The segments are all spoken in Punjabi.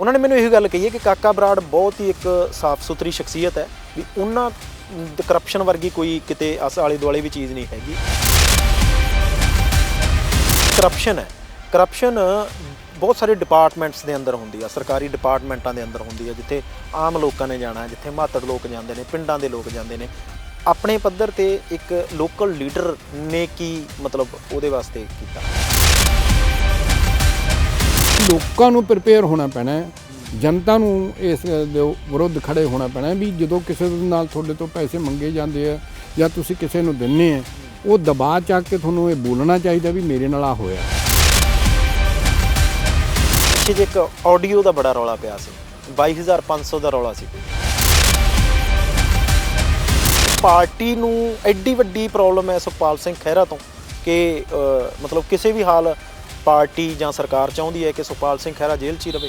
ਉਹਨਾਂ ਨੇ ਮੈਨੂੰ ਇਹ ਗੱਲ ਕਹੀ ਹੈ ਕਿ ਕਾਕਾ ਬਰਾੜ ਬਹੁਤ ਹੀ ਇੱਕ ਸਾਫ਼ ਸੁਥਰੀ ਸ਼ਖਸੀਅਤ ਹੈ ਵੀ ਉਹਨਾਂ ਕਰਪਸ਼ਨ ਵਰਗੀ ਕੋਈ ਕਿਤੇ ਅਸ ਆਲੇ ਦੁਆਲੇ ਵੀ ਚੀਜ਼ ਨਹੀਂ ਹੈਗੀ। ਕਰਪਸ਼ਨ ਹੈ। ਕਰਪਸ਼ਨ ਬਹੁਤ ਸਾਰੇ ਡਿਪਾਰਟਮੈਂਟਸ ਦੇ ਅੰਦਰ ਹੁੰਦੀ ਆ, ਸਰਕਾਰੀ ਡਿਪਾਰਟਮੈਂਟਾਂ ਦੇ ਅੰਦਰ ਹੁੰਦੀ ਆ, ਜਿੱਥੇ ਆਮ ਲੋਕਾਂ ਨੇ ਜਾਣਾ, ਜਿੱਥੇ ਮਾਤੜ ਲੋਕ ਜਾਂਦੇ ਨੇ, ਪਿੰਡਾਂ ਦੇ ਲੋਕ ਜਾਂਦੇ ਨੇ। ਆਪਣੇ ਪੱਧਰ ਤੇ ਇੱਕ ਲੋਕਲ ਲੀਡਰ ਨੇ ਕੀ ਮਤਲਬ ਉਹਦੇ ਵਾਸਤੇ ਕੀਤਾ? ਲੋਕਾਂ ਨੂੰ ਪ੍ਰਪੇਅਰ ਹੋਣਾ ਪੈਣਾ ਹੈ, ਜਨਤਾ ਨੂੰ ਇਸ ਦੇ ਵਿਰੁੱਧ ਖੜੇ ਹੋਣਾ ਪੈਣਾ ਵੀ ਜਦੋਂ ਕਿਸੇ ਦੇ ਨਾਲ ਤੁਹਾਡੇ ਤੋਂ ਪੈਸੇ ਮੰਗੇ ਜਾਂਦੇ ਆ ਜਾਂ ਤੁਸੀਂ ਕਿਸੇ ਨੂੰ ਦਿੰਨੇ ਆ, ਉਹ ਦਬਾਅ ਚੱਕ ਕੇ ਤੁਹਾਨੂੰ ਇਹ ਬੋਲਣਾ ਚਾਹੀਦਾ ਵੀ ਮੇਰੇ ਨਾਲ ਆ ਹੋਇਆ। ਪਿੱਛੇ ਇੱਕ ਆਡੀਓ ਦਾ ਬੜਾ ਰੌਲਾ ਪਿਆ ਸੀ 22500 ਦਾ ਰੌਲਾ ਸੀ। ਪਾਰਟੀ ਨੂੰ ਐਡੀ ਵੱਡੀ ਪ੍ਰੋਬਲਮ ਹੈ ਸੁਖਪਾਲ ਸਿੰਘ ਖਹਿਰਾ ਤੋਂ ਕਿ ਮਤਲਬ ਕਿਸੇ ਵੀ ਹਾਲ ਪਾਰਟੀ ਜਾਂ ਸਰਕਾਰ ਚਾਹੁੰਦੀ ਹੈ ਕਿ ਸੁਖਪਾਲ ਸਿੰਘ ਖਹਿਰਾ ਜੇਲ੍ਹ 'ਚ ਹੀ ਰਵੇ?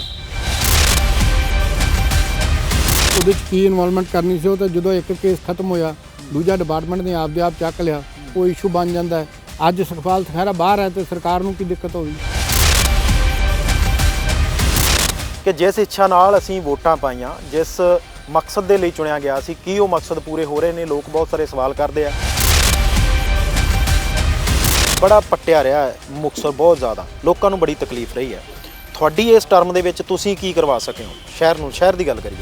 ਉਹਦੇ ਚ ਕੀ ਇਨਵੋਲਵਮੈਂਟ ਕਰਨੀ ਸੀ ਉਹ ਤਾਂ ਜਦੋਂ ਇੱਕ ਕੇਸ ਖਤਮ ਹੋਇਆ ਦੂਜਾ ਡਿਪਾਰਟਮੈਂਟ ਨੇ ਆਪਦੇ ਆਪ ਚੱਕ ਲਿਆ ਉਹ ਇਸ਼ੂ ਬਣ ਜਾਂਦਾ ਹੈ। ਅੱਜ ਸੁਖਪਾਲ ਖਹਿਰਾ ਬਾਹਰ ਹੈ ਤੇ ਸਰਕਾਰ ਨੂੰ ਕੀ ਦਿੱਕਤ ਹੋਈ ਕਿ ਜਿਸ ਇੱਛਾ ਨਾਲ ਅਸੀਂ ਵੋਟਾਂ ਪਾਈਆਂ ਜਿਸ ਮਕਸਦ ਦੇ ਲਈ ਚੁਣਿਆ ਗਿਆ ਸੀ ਕੀ ਉਹ ਮਕਸਦ ਪੂਰੇ ਹੋ ਰਹੇ ਨੇ ਲੋਕ ਬਹੁਤ ਸਾਰੇ ਸਵਾਲ ਕਰਦੇ ਆ। ਬੜਾ ਪੱਟਿਆ ਰਿਹਾ ਹੈ ਮੁਕਤਸਰ ਬਹੁਤ ਜ਼ਿਆਦਾ। ਲੋਕਾਂ ਨੂੰ ਬੜੀ ਤਕਲੀਫ ਰਹੀ ਹੈ। ਤੁਹਾਡੀ ਇਸ ਟਰਮ ਦੇ ਵਿੱਚ ਤੁਸੀਂ ਕੀ ਕਰਵਾ ਸਕੇ ਹੋ? ਸ਼ਹਿਰ ਨੂੰ ਸ਼ਹਿਰ ਦੀ ਗੱਲ ਕਰੀਏ।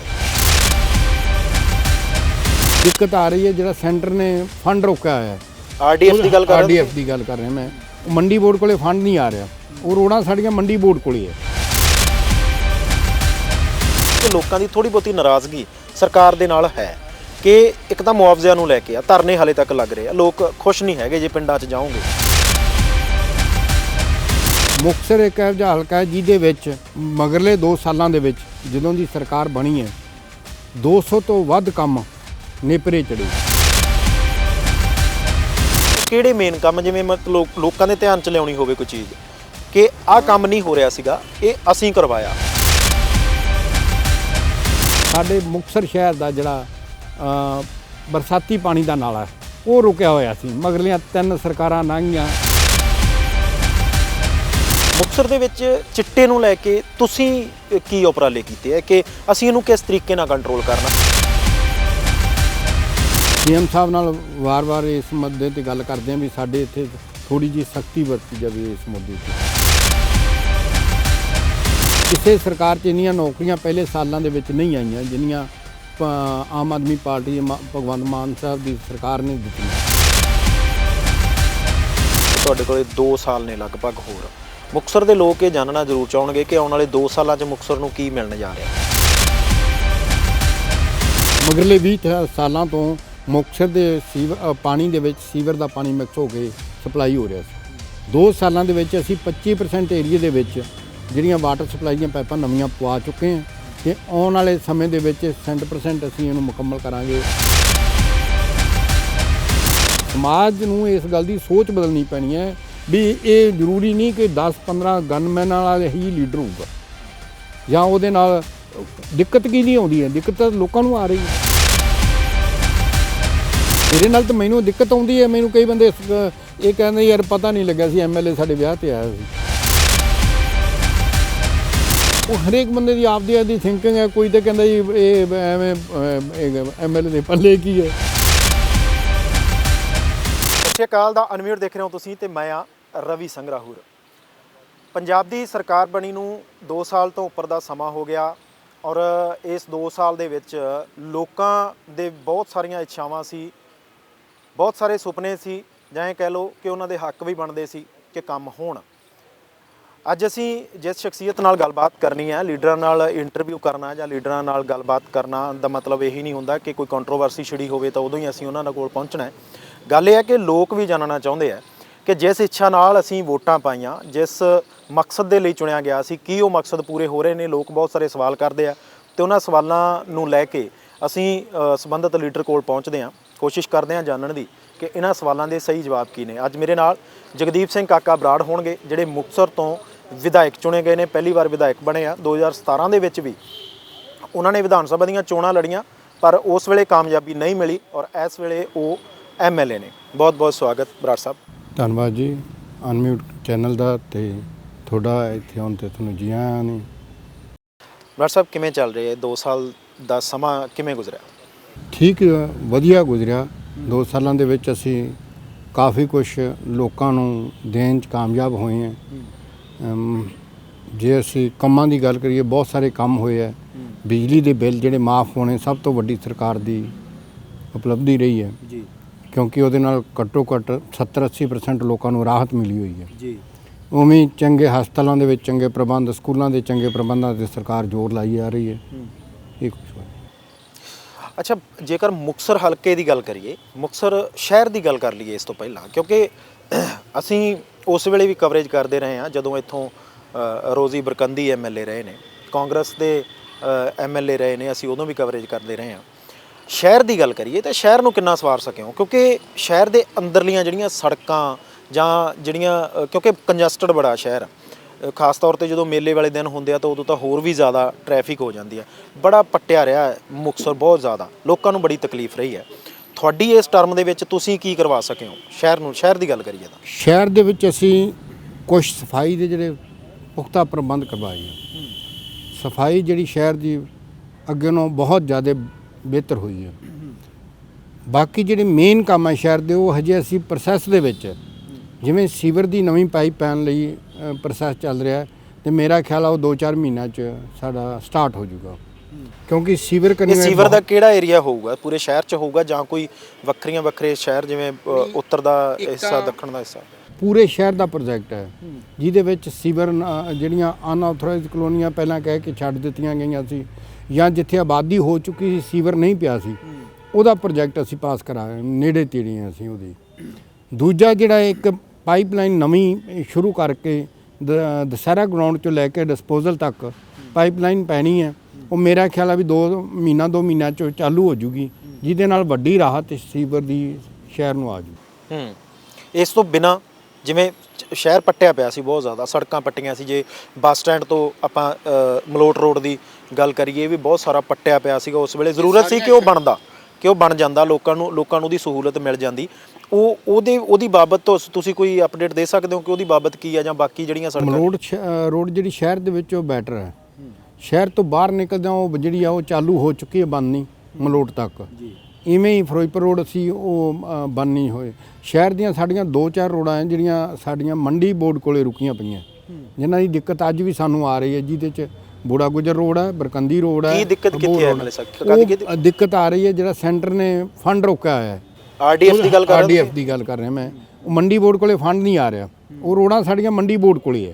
ਦਿੱਕਤ ਆ ਰਹੀ ਹੈ ਜਿਹੜਾ ਸੈਂਟਰ ਨੇ ਫੰਡ ਰੋਕਿਆ ਹੋਇਆ ਹੈ। ਆਰਡੀਐਫ ਦੀ ਗੱਲ ਕਰ ਰਹੇ ਆਰਡੀਐਫ ਦੀ ਗੱਲ ਕਰ ਰਿਹਾ ਮੈਂ। ਉਹ ਮੰਡੀ ਬੋਰਡ ਕੋਲੇ ਫੰਡ ਨਹੀਂ ਆ ਰਿਹਾ। ਉਹ ਰੋਡਾਂ ਸਾਡੀਆਂ ਮੰਡੀ ਬੋਰਡ ਕੋਲੇ ਹੈ। ਕਿ ਲੋਕਾਂ ਦੀ ਥੋੜੀ ਬਹੁਤੀ ਨਾਰਾਜ਼ਗੀ ਸਰਕਾਰ ਦੇ ਨਾਲ ਹੈ ਕਿ ਇੱਕ ਤਾਂ ਮੁਆਵਜ਼ਿਆਂ ਨੂੰ ਲੈ ਕੇ ਆ ਧਰਨੇ ਹਾਲੇ ਤੱਕ ਲੱਗ ਰਹੇ ਆ। ਲੋਕ ਖੁਸ਼ ਨਹੀਂ ਹੈਗੇ ਜੇ ਪਿੰਡਾਂ 'ਚ ਜਾਓਗੇ। ਮੁਕਤਸਰ ਇੱਕ ਇਹੋ ਜਿਹਾ ਹਲਕਾ ਹੈ ਜਿਹਦੇ ਵਿੱਚ ਮਗਰਲੇ 2 ਸਾਲਾਂ ਦੇ ਵਿੱਚ ਜਦੋਂ ਦੀ ਸਰਕਾਰ ਬਣੀ ਹੈ 200 ਤੋਂ ਵੱਧ ਕੰਮ ਨੇਪਰੇ ਚੜੇ। ਕਿਹੜੇ ਮੇਨ ਕੰਮ? ਜਿਵੇਂ ਮਤਲਬ ਲੋਕਾਂ ਦੇ ਧਿਆਨ 'ਚ ਲਿਆਉਣੀ ਹੋਵੇ ਕੋਈ ਚੀਜ਼। ਕਿ ਆਹ ਕੰਮ ਨਹੀਂ ਹੋ ਰਿਹਾ ਸੀਗਾ ਇਹ ਅਸੀਂ ਕਰਵਾਇਆ। ਸਾਡੇ ਮੁਕਤਸਰ ਸ਼ਹਿਰ ਦਾ ਜਿਹੜਾ ਅ, ਬਰਸਾਤੀ ਪਾਣੀ ਦਾ ਨਾਲਾ ਹੈ, ਉਹ ਰੁਕਿਆ ਹੋਇਆ ਸੀ। ਮਗਰਲੀਆਂ ਤਿੰਨ ਸਰਕਾਰਾਂ ਲੰਘੀਆਂ। ਮੁਕਤਸਰ ਦੇ ਵਿੱਚ ਚਿੱਟੇ ਨੂੰ ਲੈ ਕੇ ਤੁਸੀਂ ਕੀ ਉਪਰਾਲੇ ਕੀਤੇ ਹੈ ਕਿ ਅਸੀਂ ਇਹਨੂੰ ਕਿਸ ਤਰੀਕੇ ਨਾਲ ਕੰਟਰੋਲ ਕਰਨਾ? ਸੀਐਮ ਸਾਹਿਬ ਨਾਲ ਵਾਰ-ਵਾਰ ਇਸ ਮੁੱਦੇ ਤੇ ਗੱਲ ਕਰਦੇ ਹਾਂ ਵੀ ਸਾਡੇ ਇੱਥੇ ਥੋੜੀ ਜਿਹੀ ਸਖਤੀ ਵਰਤੀ ਜਾਵੇ ਇਸ ਮੁੱਦੇ ਤੇ। ਕਿਸੇ ਸਰਕਾਰ 'ਚ ਇੰਨੀਆਂ ਨੌਕਰੀਆਂ ਪਹਿਲੇ ਸਾਲਾਂ ਦੇ ਵਿੱਚ ਨਹੀਂ ਆਈਆਂ ਜਿੰਨੀਆਂ ਆਮ ਆਦਮੀ ਪਾਰਟੀ ਭਗਵੰਤ ਮਾਨ ਸਾਹਿਬ ਦੀ ਸਰਕਾਰ ਨੇ ਦਿੱਤੀਆਂ। ਤੁਹਾਡੇ ਕੋਲੇ 2 ਸਾਲ ਨੇ ਲਗਭਗ ਹੋਰ। ਮੁਕਤਸਰ ਦੇ ਲੋਕ ਇਹ ਜਾਣਨਾ ਜ਼ਰੂਰ ਚਾਹਣਗੇ ਕਿ ਆਉਣ ਵਾਲੇ 2 ਸਾਲਾਂ 'ਚ ਮੁਕਤਸਰ ਨੂੰ ਕੀ ਮਿਲਣ ਜਾ ਰਿਹਾ ਮਗਰਲੇ 20 ਸਾਲਾਂ ਤੋਂ ਮੁਕਤਸਰ ਦੇ ਸੀਵਰ ਪਾਣੀ ਦੇ ਵਿੱਚ ਸੀਵਰ ਦਾ ਪਾਣੀ ਮਿਕਸ ਹੋ ਕੇ ਸਪਲਾਈ ਹੋ ਰਿਹਾ ਸੀ। 2 ਸਾਲਾਂ ਦੇ ਵਿੱਚ ਅਸੀਂ 25% ਏਰੀਆ ਦੇ ਵਿੱਚ ਜਿਹੜੀਆਂ ਵਾਟਰ ਸਪਲਾਈ ਦੀਆਂ ਪਾਈਪਾਂ ਨਵੀਆਂ ਪਵਾ ਚੁੱਕੇ ਹਾਂ ਤੇ ਆਉਣ ਵਾਲੇ ਸਮੇਂ ਦੇ ਵਿੱਚ 100% ਅਸੀਂ ਇਹਨੂੰ ਮੁਕੰਮਲ ਕਰਾਂਗੇ। ਸਮਾਜ ਨੂੰ ਇਸ ਗੱਲ ਦੀ ਸੋਚ ਬਦਲਣੀ ਪੈਣੀ ਹੈ ਵੀ ਇਹ ਜ਼ਰੂਰੀ ਨਹੀਂ ਕਿ 10-15 ਗਨਮੈਨ ਵਾਲਾ ਹੀ ਲੀਡਰ ਹੋਊਗਾ। ਜਾਂ ਉਹਦੇ ਨਾਲ ਦਿੱਕਤ ਕੀ ਨਹੀਂ ਆਉਂਦੀ ਹੈ? ਦਿੱਕਤ ਤਾਂ ਲੋਕਾਂ ਨੂੰ ਆ ਰਹੀ ਹੈ। ਮੇਰੇ ਨਾਲ ਤਾਂ ਮੈਨੂੰ ਦਿੱਕਤ ਆਉਂਦੀ ਹੈ। ਮੈਨੂੰ ਕਈ ਬੰਦੇ ਇਹ ਕਹਿੰਦੇ ਯਾਰ ਪਤਾ ਨਹੀਂ ਲੱਗਿਆ ਸੀ ਐਮਐਲਏ ਸਾਡੇ ਵਿਆਹ ਤੇ ਆਇਆ ਸੀ। ਉਹ ਹਰੇਕ ਬੰਦੇ ਦੀ ਆਪਦੀ ਆਪਦੀ ਥਿੰਕਿੰਗ ਹੈ। ਕੋਈ ਤਾਂ ਕਹਿੰਦਾ ਜੀ, ਇਹ ਐਵੇਂ ਐਮਐਲਏ ਦੇ ਪੱਲੇ ਕੀ ਹੈ? ਸਤਿ ਸ਼੍ਰੀ ਅਕਾਲ ਦਾ ਅਨਮਿਊਟ ਦੇਖ ਰਹੇ ਹੋ ਤੁਸੀਂ ਤੇ ਮੈਂ ਆ ਰਵੀ ਸੰਗਰਾਹੂਰ। ਪੰਜਾਬ ਦੀ ਸਰਕਾਰ ਬਣੀ ਨੂੰ 2 ਸਾਲ ਤੋਂ ਉੱਪਰ ਦਾ ਸਮਾਂ ਹੋ ਗਿਆ ਔਰ ਇਸ 2 ਸਾਲ ਦੇ ਵਿੱਚ ਲੋਕਾਂ ਦੇ ਬਹੁਤ ਸਾਰੀਆਂ ਇੱਛਾਵਾਂ ਸੀ, ਬਹੁਤ ਸਾਰੇ ਸੁਪਨੇ ਸੀ, ਜਾਂ ਇਹ ਕਹਿ ਲਓ ਕਿ ਉਹਨਾਂ ਦੇ ਹੱਕ ਵੀ ਬਣਦੇ ਸੀ ਕਿ ਕੰਮ ਹੋਣ। ਅੱਜ ਅਸੀਂ ਜਿਸ ਸ਼ਖਸੀਅਤ ਨਾਲ ਗੱਲਬਾਤ ਕਰਨੀ ਹੈ, ਲੀਡਰਾਂ ਨਾਲ ਇੰਟਰਵਿਊ ਕਰਨਾ ਜਾਂ ਲੀਡਰਾਂ ਨਾਲ ਗੱਲਬਾਤ ਕਰਨਾ ਦਾ ਮਤਲਬ ਇਹੀ ਨਹੀਂ ਹੁੰਦਾ ਕਿ ਕੋਈ ਕੰਟਰੋਵਰਸੀ ਛਿੜੀ ਹੋਵੇ ਤਾਂ ਉਦੋਂ ਹੀ ਅਸੀਂ ਉਹਨਾਂ ਨਾਲ ਕੋਲ ਪਹੁੰਚਣਾ ਹੈ। ਗੱਲ ਇਹ ਹੈ ਕਿ ਲੋਕ ਵੀ ਜਾਣਨਾ ਚਾਹੁੰਦੇ ਆ ਕਿ ਜਿਸ ਇੱਛਾ ਨਾਲ ਅਸੀਂ ਵੋਟਾਂ ਪਾਈਆਂ ਜਿਸ ਮਕਸਦ ਦੇ ਲਈ ਚੁਣਿਆ ਗਿਆ ਸੀ ਕੀ ਉਹ ਮਕਸਦ ਪੂਰੇ ਹੋ ਰਹੇ ਨੇ ਲੋਕ ਬਹੁਤ ਸਾਰੇ ਸਵਾਲ ਕਰਦੇ ਆ ਤੇ ਉਹਨਾਂ ਸਵਾਲਾਂ ਨੂੰ ਲੈ ਕੇ ਅਸੀਂ ਅ, ਸੰਬੰਧਿਤ ਲੀਡਰ ਕੋਲ ਪਹੁੰਚਦੇ ਹਾਂ। ਕੋਸ਼ਿਸ਼ ਕਰਦੇ ਹਾਂ ਜਾਣਨ ਦੀ ਕਿ ਇਹਨਾਂ ਸਵਾਲਾਂ ਦੇ ਸਹੀ ਜਵਾਬ ਕੀ ਨੇ। ਅੱਜ ਮੇਰੇ ਨਾਲ ਜਗਦੀਪ ਸਿੰਘ ਕਾਕਾ ਬਰਾੜ ਹੋਣਗੇ ਜਿਹੜੇ ਮੁਕਤਸਰ ਤੋਂ ਵਿਧਾਇਕ ਚੁਣੇ ਗਏ ਨੇ ਪਹਿਲੀ ਵਾਰ ਵਿਧਾਇਕ ਬਣੇ ਆ। 2017 ਦੇ ਵਿੱਚ ਵੀ ਉਹਨਾਂ ਨੇ ਵਿਧਾਨ ਸਭਾ ਦੀਆਂ ਚੋਣਾਂ ਲੜੀਆਂ ਪਰ ਉਸ ਵੇਲੇ ਕਾਮਯਾਬੀ ਨਹੀਂ ਮਿਲੀ ਔਰ ਇਸ ਵੇਲੇ ਉਹ ਐਮਐਲਏ ਨੇ। ਬਹੁਤ ਬਹੁਤ ਸਵਾਗਤ ਬਰਾੜ ਸਾਹਿਬ। ਧੰਨਵਾਦ ਜੀ। ਅਨਮਿਊਟ ਚੈਨਲ ਦਾ ਤੇ ਤੁਹਾਡਾ ਇੱਥੇ ਆਉਣ ਤੇ ਤੁਹਾਨੂੰ ਜੀ ਆਇਆਂ ਨੇ। ਡਾਕਟਰ ਸਾਹਿਬ ਕਿਵੇਂ ਚੱਲ ਰਿਹਾ ਹੈ 2 ਸਾਲ ਦਾ ਸਮਾਂ? ਕਿਵੇਂ ਗੁਜ਼ਰਿਆ? ਠੀਕ ਵਧੀਆ ਗੁਜ਼ਰਿਆ। 2 ਸਾਲਾਂ ਦੇ ਵਿੱਚ ਅਸੀਂ ਕਾਫੀ ਕੁਝ ਲੋਕਾਂ ਨੂੰ ਦੇਣ 'ਚ ਕਾਮਯਾਬ ਹੋਏ ਹਾਂ। ਜੇ ਅਸੀਂ ਕੰਮਾਂ ਦੀ ਗੱਲ ਕਰੀਏ ਬਹੁਤ ਸਾਰੇ ਕੰਮ ਹੋਏ ਆ। ਬਿਜਲੀ ਦੇ ਬਿੱਲ ਜਿਹੜੇ ਮਾਫ ਹੋਣੇ ਸਭ ਤੋਂ ਵੱਡੀ ਸਰਕਾਰ ਦੀ ਉਪਲਬਧੀ ਰਹੀ ਹੈ। ਜੀ। ਕਿਉਂਕਿ ਉਹਦੇ ਨਾਲ ਘੱਟੋ ਘੱਟ 70-80% ਲੋਕਾਂ ਨੂੰ ਰਾਹਤ ਮਿਲੀ ਹੋਈ ਹੈ। ਜੀ। ਉਵੇਂ ਚੰਗੇ ਹਸਪਤਾਲਾਂ ਦੇ ਵਿੱਚ ਚੰਗੇ ਪ੍ਰਬੰਧ ਸਕੂਲਾਂ ਦੇ ਚੰਗੇ ਪ੍ਰਬੰਧਾਂ ਤੇ ਸਰਕਾਰ ਜ਼ੋਰ ਲਾਈ ਜਾ ਰਹੀ ਹੈ। ਇਹ ਕੁਝ ਅੱਛਾ ਜੇਕਰ ਮੁਕਸਰ ਹਲਕੇ ਦੀ ਗੱਲ ਕਰੀਏ ਮੁਕਸਰ ਸ਼ਹਿਰ ਦੀ ਗੱਲ ਕਰ ਲਈਏ ਇਸ ਤੋਂ ਪਹਿਲਾਂ ਕਿਉਂਕਿ ਅਸੀਂ ਉਸ ਵੇਲੇ ਵੀ ਕਵਰੇਜ ਕਰਦੇ ਰਹੇ ਹਾਂ ਜਦੋਂ ਇੱਥੋਂ ਰੋਜ਼ੀ ਬਰਕੰਦੀ ਐਮਐਲਏ ਰਹੇ ਨੇ ਕਾਂਗਰਸ ਦੇ ਐਮਐਲਏ ਰਹੇ ਨੇ ਅਸੀਂ ਉਦੋਂ ਵੀ ਕਵਰੇਜ ਕਰਦੇ ਰਹੇ ਹਾਂ। ਸ਼ਹਿਰ ਦੀ ਗੱਲ ਕਰੀਏ ਤਾਂ ਸ਼ਹਿਰ ਨੂੰ ਕਿੰਨਾ ਸਵਾਰ ਸਕੇ ਹੋ ਕਿਉਂਕਿ ਸ਼ਹਿਰ ਦੇ ਅੰਦਰਲੀਆਂ ਜਿਹੜੀਆਂ ਸੜਕਾਂ ਜਾਂ ਜਿਹੜੀਆਂ ਕਿਉਂਕਿ ਕੰਜਸਟਡ ਬੜਾ ਸ਼ਹਿਰ ਆ। ਖਾਸ ਤੌਰ ਤੇ ਜਦੋਂ ਮੇਲੇ ਵਾਲੇ ਦਿਨ ਹੁੰਦੇ ਆ ਤਾਂ ਉਦੋਂ ਤਾਂ ਹੋਰ ਵੀ ਜ਼ਿਆਦਾ ਟ੍ਰੈਫਿਕ ਹੋ ਜਾਂਦੀ ਹੈ ਬੜਾ ਪੱਟਿਆ ਰਿਹਾ ਹੈ ਮੁਕਤਸਰ ਬਹੁਤ ਜ਼ਿਆਦਾ। ਲੋਕਾਂ ਨੂੰ ਬੜੀ ਤਕਲੀਫ ਰਹੀ ਹੈ। ਤੁਹਾਡੀ ਇਸ ਟਰਮ ਦੇ ਵਿੱਚ ਤੁਸੀਂ ਕੀ ਕਰਵਾ ਸਕੇ ਹੋ? ਸ਼ਹਿਰ ਨੂੰ ਸ਼ਹਿਰ ਦੀ ਗੱਲ ਕਰੀਏ ਤਾਂ। ਸ਼ਹਿਰ ਦੇ ਵਿੱਚ ਅਸੀਂ ਕੁਝ ਸਫ਼ਾਈ ਦੇ ਜਿਹੜੇ ਪੁਖਤਾ ਪ੍ਰਬੰਧ ਕਰਵਾਏ ਆ। ਸਫ਼ਾਈ ਜਿਹੜੀ ਸ਼ਹਿਰ ਦੀ ਅੱਗੇ ਨਾਲੋਂ ਬਹੁਤ ਜ਼ਿਆਦਾ ਬਿਹਤਰ ਹੋਈ ਹੈ ਬਾਕੀ ਜਿਹੜੇ ਮੇਨ ਕੰਮ ਹੈ ਸ਼ਹਿਰ ਦੇ ਉਹ ਹਜੇ ਅਸੀਂ ਪ੍ਰੋਸੈਸ ਦੇ ਵਿੱਚ। ਹੈ। ਜਿਵੇਂ ਸੀਵਰ ਦੀ ਨਵੀਂ ਪਾਈਪ ਪੈਣ ਲਈ ਪ੍ਰੋਸੈਸ ਚੱਲ ਰਿਹਾ ਹੈ ਤੇ ਮੇਰਾ ਖਿਆਲ ਆ ਉਹ 2-4 ਮਹੀਨਿਆਂ ਚ ਸਾਡਾ ਸਟਾਰਟ ਹੋ ਜਾਊਗਾ। ਕਿਉਂਕਿ ਸੀਵਰ ਇਹ ਕਨਵੈਂਟ ਸੀਵਰ ਦਾ ਕਿਹੜਾ ਏਰੀਆ ਹੋਊਗਾ? ਪੂਰੇ ਸ਼ਹਿਰ 'ਚ ਹੋਊਗਾ ਜਾਂ ਕੋਈ ਵੱਖਰੀਆਂ ਵੱਖਰੇ ਸ਼ਹਿਰ ਜਿਵੇਂ ਉੱਤਰ ਦਾ ਹਿੱਸਾ ਦੱਖਣ ਦਾ ਹਿੱਸਾ? ਪੂਰੇ ਸ਼ਹਿਰ ਦਾ ਪ੍ਰੋਜੈਕਟ ਹੈ ਜਿਹਦੇ ਵਿੱਚ ਸੀਵਰ ਜਿਹੜੀਆਂ ਅਨਆਥੋਰਾਈਜ਼ਡ ਕਲੋਨੀਆਂ ਪਹਿਲਾਂ ਕਹਿ ਕੇ ਛੱਡ ਦਿੱਤੀਆਂ ਗਈਆਂ ਸੀ। ਜਾਂ ਜਿੱਥੇ ਆਬਾਦੀ ਹੋ ਚੁੱਕੀ ਸੀ ਸੀਵਰ ਨਹੀਂ ਪਿਆ ਸੀ ਉਹਦਾ ਪ੍ਰੋਜੈਕਟ ਅਸੀਂ ਪਾਸ ਕਰਾਇਆ ਨੇੜੇ ਤੇੜੇ ਹਾਂ ਅਸੀਂ ਉਹਦੇ। ਦੂਜਾ ਜਿਹੜਾ ਇੱਕ ਪਾਈਪਲਾਈਨ ਨਵੀਂ ਸ਼ੁਰੂ ਕਰਕੇ ਦ- ਦਸਹਿਰਾ ਗਰਾਊਂਡ ਤੋਂ ਲੈ ਕੇ ਡਿਸਪੋਜ਼ਲ ਤੱਕ ਪਾਈਪਲਾਈਨ ਪੈਣੀ ਹੈ ਉਹ ਮੇਰਾ ਖਿਆਲ ਆ ਵੀ 2 ਮਹੀਨਾ 2 ਮਹੀਨਿਆਂ ਚ ਚਾਲੂ ਹੋ ਜੂਗੀ ਜਿਹਦੇ ਨਾਲ ਵੱਡੀ ਰਾਹਤ ਸੀਵਰ ਦੀ ਸ਼ਹਿਰ ਨੂੰ ਆ ਜੂ। ਹੂੰ। ਇਸ ਤੋਂ ਬਿਨਾ ਜਿਵੇਂ ਸ਼ਹਿਰ ਪੱਟਿਆ ਪਿਆ ਸੀ ਬਹੁਤ ਜ਼ਿਆਦਾ ਸੜਕਾਂ ਪੱਟੀਆਂ ਸੀ ਜੇ ਬੱਸ ਸਟੈਂਡ ਤੋਂ ਆਪਾਂ ਮਲੋਟ ਰੋਡ ਦੀ ਗੱਲ ਕਰੀਏ ਵੀ ਬਹੁਤ ਸਾਰਾ ਪੱਟਿਆ ਪਿਆ ਸੀਗਾ ਉਸ ਵੇਲੇ। ਜ਼ਰੂਰਤ ਸੀ ਕਿ ਉਹ ਬਣਦਾ ਕਿ ਉਹ ਬਣ ਜਾਂਦਾ ਲੋਕਾਂ ਨੂੰ ਲੋਕਾਂ ਨੂੰ ਉਹਦੀ ਸਹੂਲਤ ਮਿਲ ਜਾਂਦੀ। ਉਹ ਉਹਦੇ ਉਹਦੀ ਬਾਬਤ ਤੋਂ ਤੁਸੀਂ ਕੋਈ ਅਪਡੇਟ ਦੇ ਸਕਦੇ ਹੋ ਕਿ ਉਹਦੀ ਬਾਬਤ ਕੀ ਆ ਜਾਂ ਬਾਕੀ ਜਿਹੜੀਆਂ ਸੜਕਾਂ? ਅ, ਰੋਡ ਜਿਹੜੀ ਸ਼ਹਿਰ ਦੇ ਵਿੱਚ ਉਹ ਬੈਟਰ ਹੈ। ਸ਼ਹਿਰ ਤੋਂ ਬਾਹਰ ਨਿਕਲਦਿਆਂ ਉਹ ਜਿਹੜੀ ਆ ਉਹ ਚਾਲੂ ਹੋ ਚੁੱਕੀ ਹੈ ਬੰਨੀ ਮਲੋੜ ਤੱਕ। ਜੀ। ਇਵੇਂ ਹੀ ਫਿਰੋਜ਼ਪੁਰ ਰੋਡ ਸੀ ਉਹ ਨਹੀਂ ਹੋਏ। ਸ਼ਹਿਰ ਦੀਆਂ ਸਾਡੀਆਂ ਦੋ ਚਾਰ ਰੋਡਾਂ ਹੈ ਜਿਹੜੀਆਂ ਸਾਡੀਆਂ ਮੰਡੀ ਬੋਰਡ ਕੋਲੇ ਰੁਕੀਆਂ ਪਈਆਂ। ਜਿਨ੍ਹਾਂ ਦੀ ਦਿੱਕਤ ਅੱਜ ਵੀ ਸਾਨੂੰ ਆ ਰਹੀ ਹੈ ਜਿਹਦੇ ਚ ਬੂੜਾ ਗੁਜਰ ਰੋਡ ਹੈ ਬਰਕੰਦੀ ਰੋਡ ਹੈ ਕੀ ਦਿੱਕਤ ਕਿੱਥੇ ਹੈ ਮਲੇ ਉਹ ਦਿੱਕਤ ਆ ਰਹੀ ਹੈ ਜਿਹੜਾ ਸੈਂਟਰ ਨੇ ਫੰਡ ਰੋਕਿਆ ਹੋਇਆ ਹੈ। ਆਰਡੀਐਫ ਦੀ ਗੱਲ ਕਰ ਰਹੇ ਹੋ ਆਰਡੀਐਫ ਦੀ ਗੱਲ ਕਰ ਰਿਹਾ ਮੈਂ। ਉਹ ਮੰਡੀ ਬੋਰਡ ਕੋਲੇ ਫੰਡ ਨਹੀਂ ਆ ਰਿਹਾ। ਉਹ ਰੋਡਾਂ ਸਾਡੀਆਂ ਮੰਡੀ ਬੋਰਡ ਕੋਲੇ ਹੈ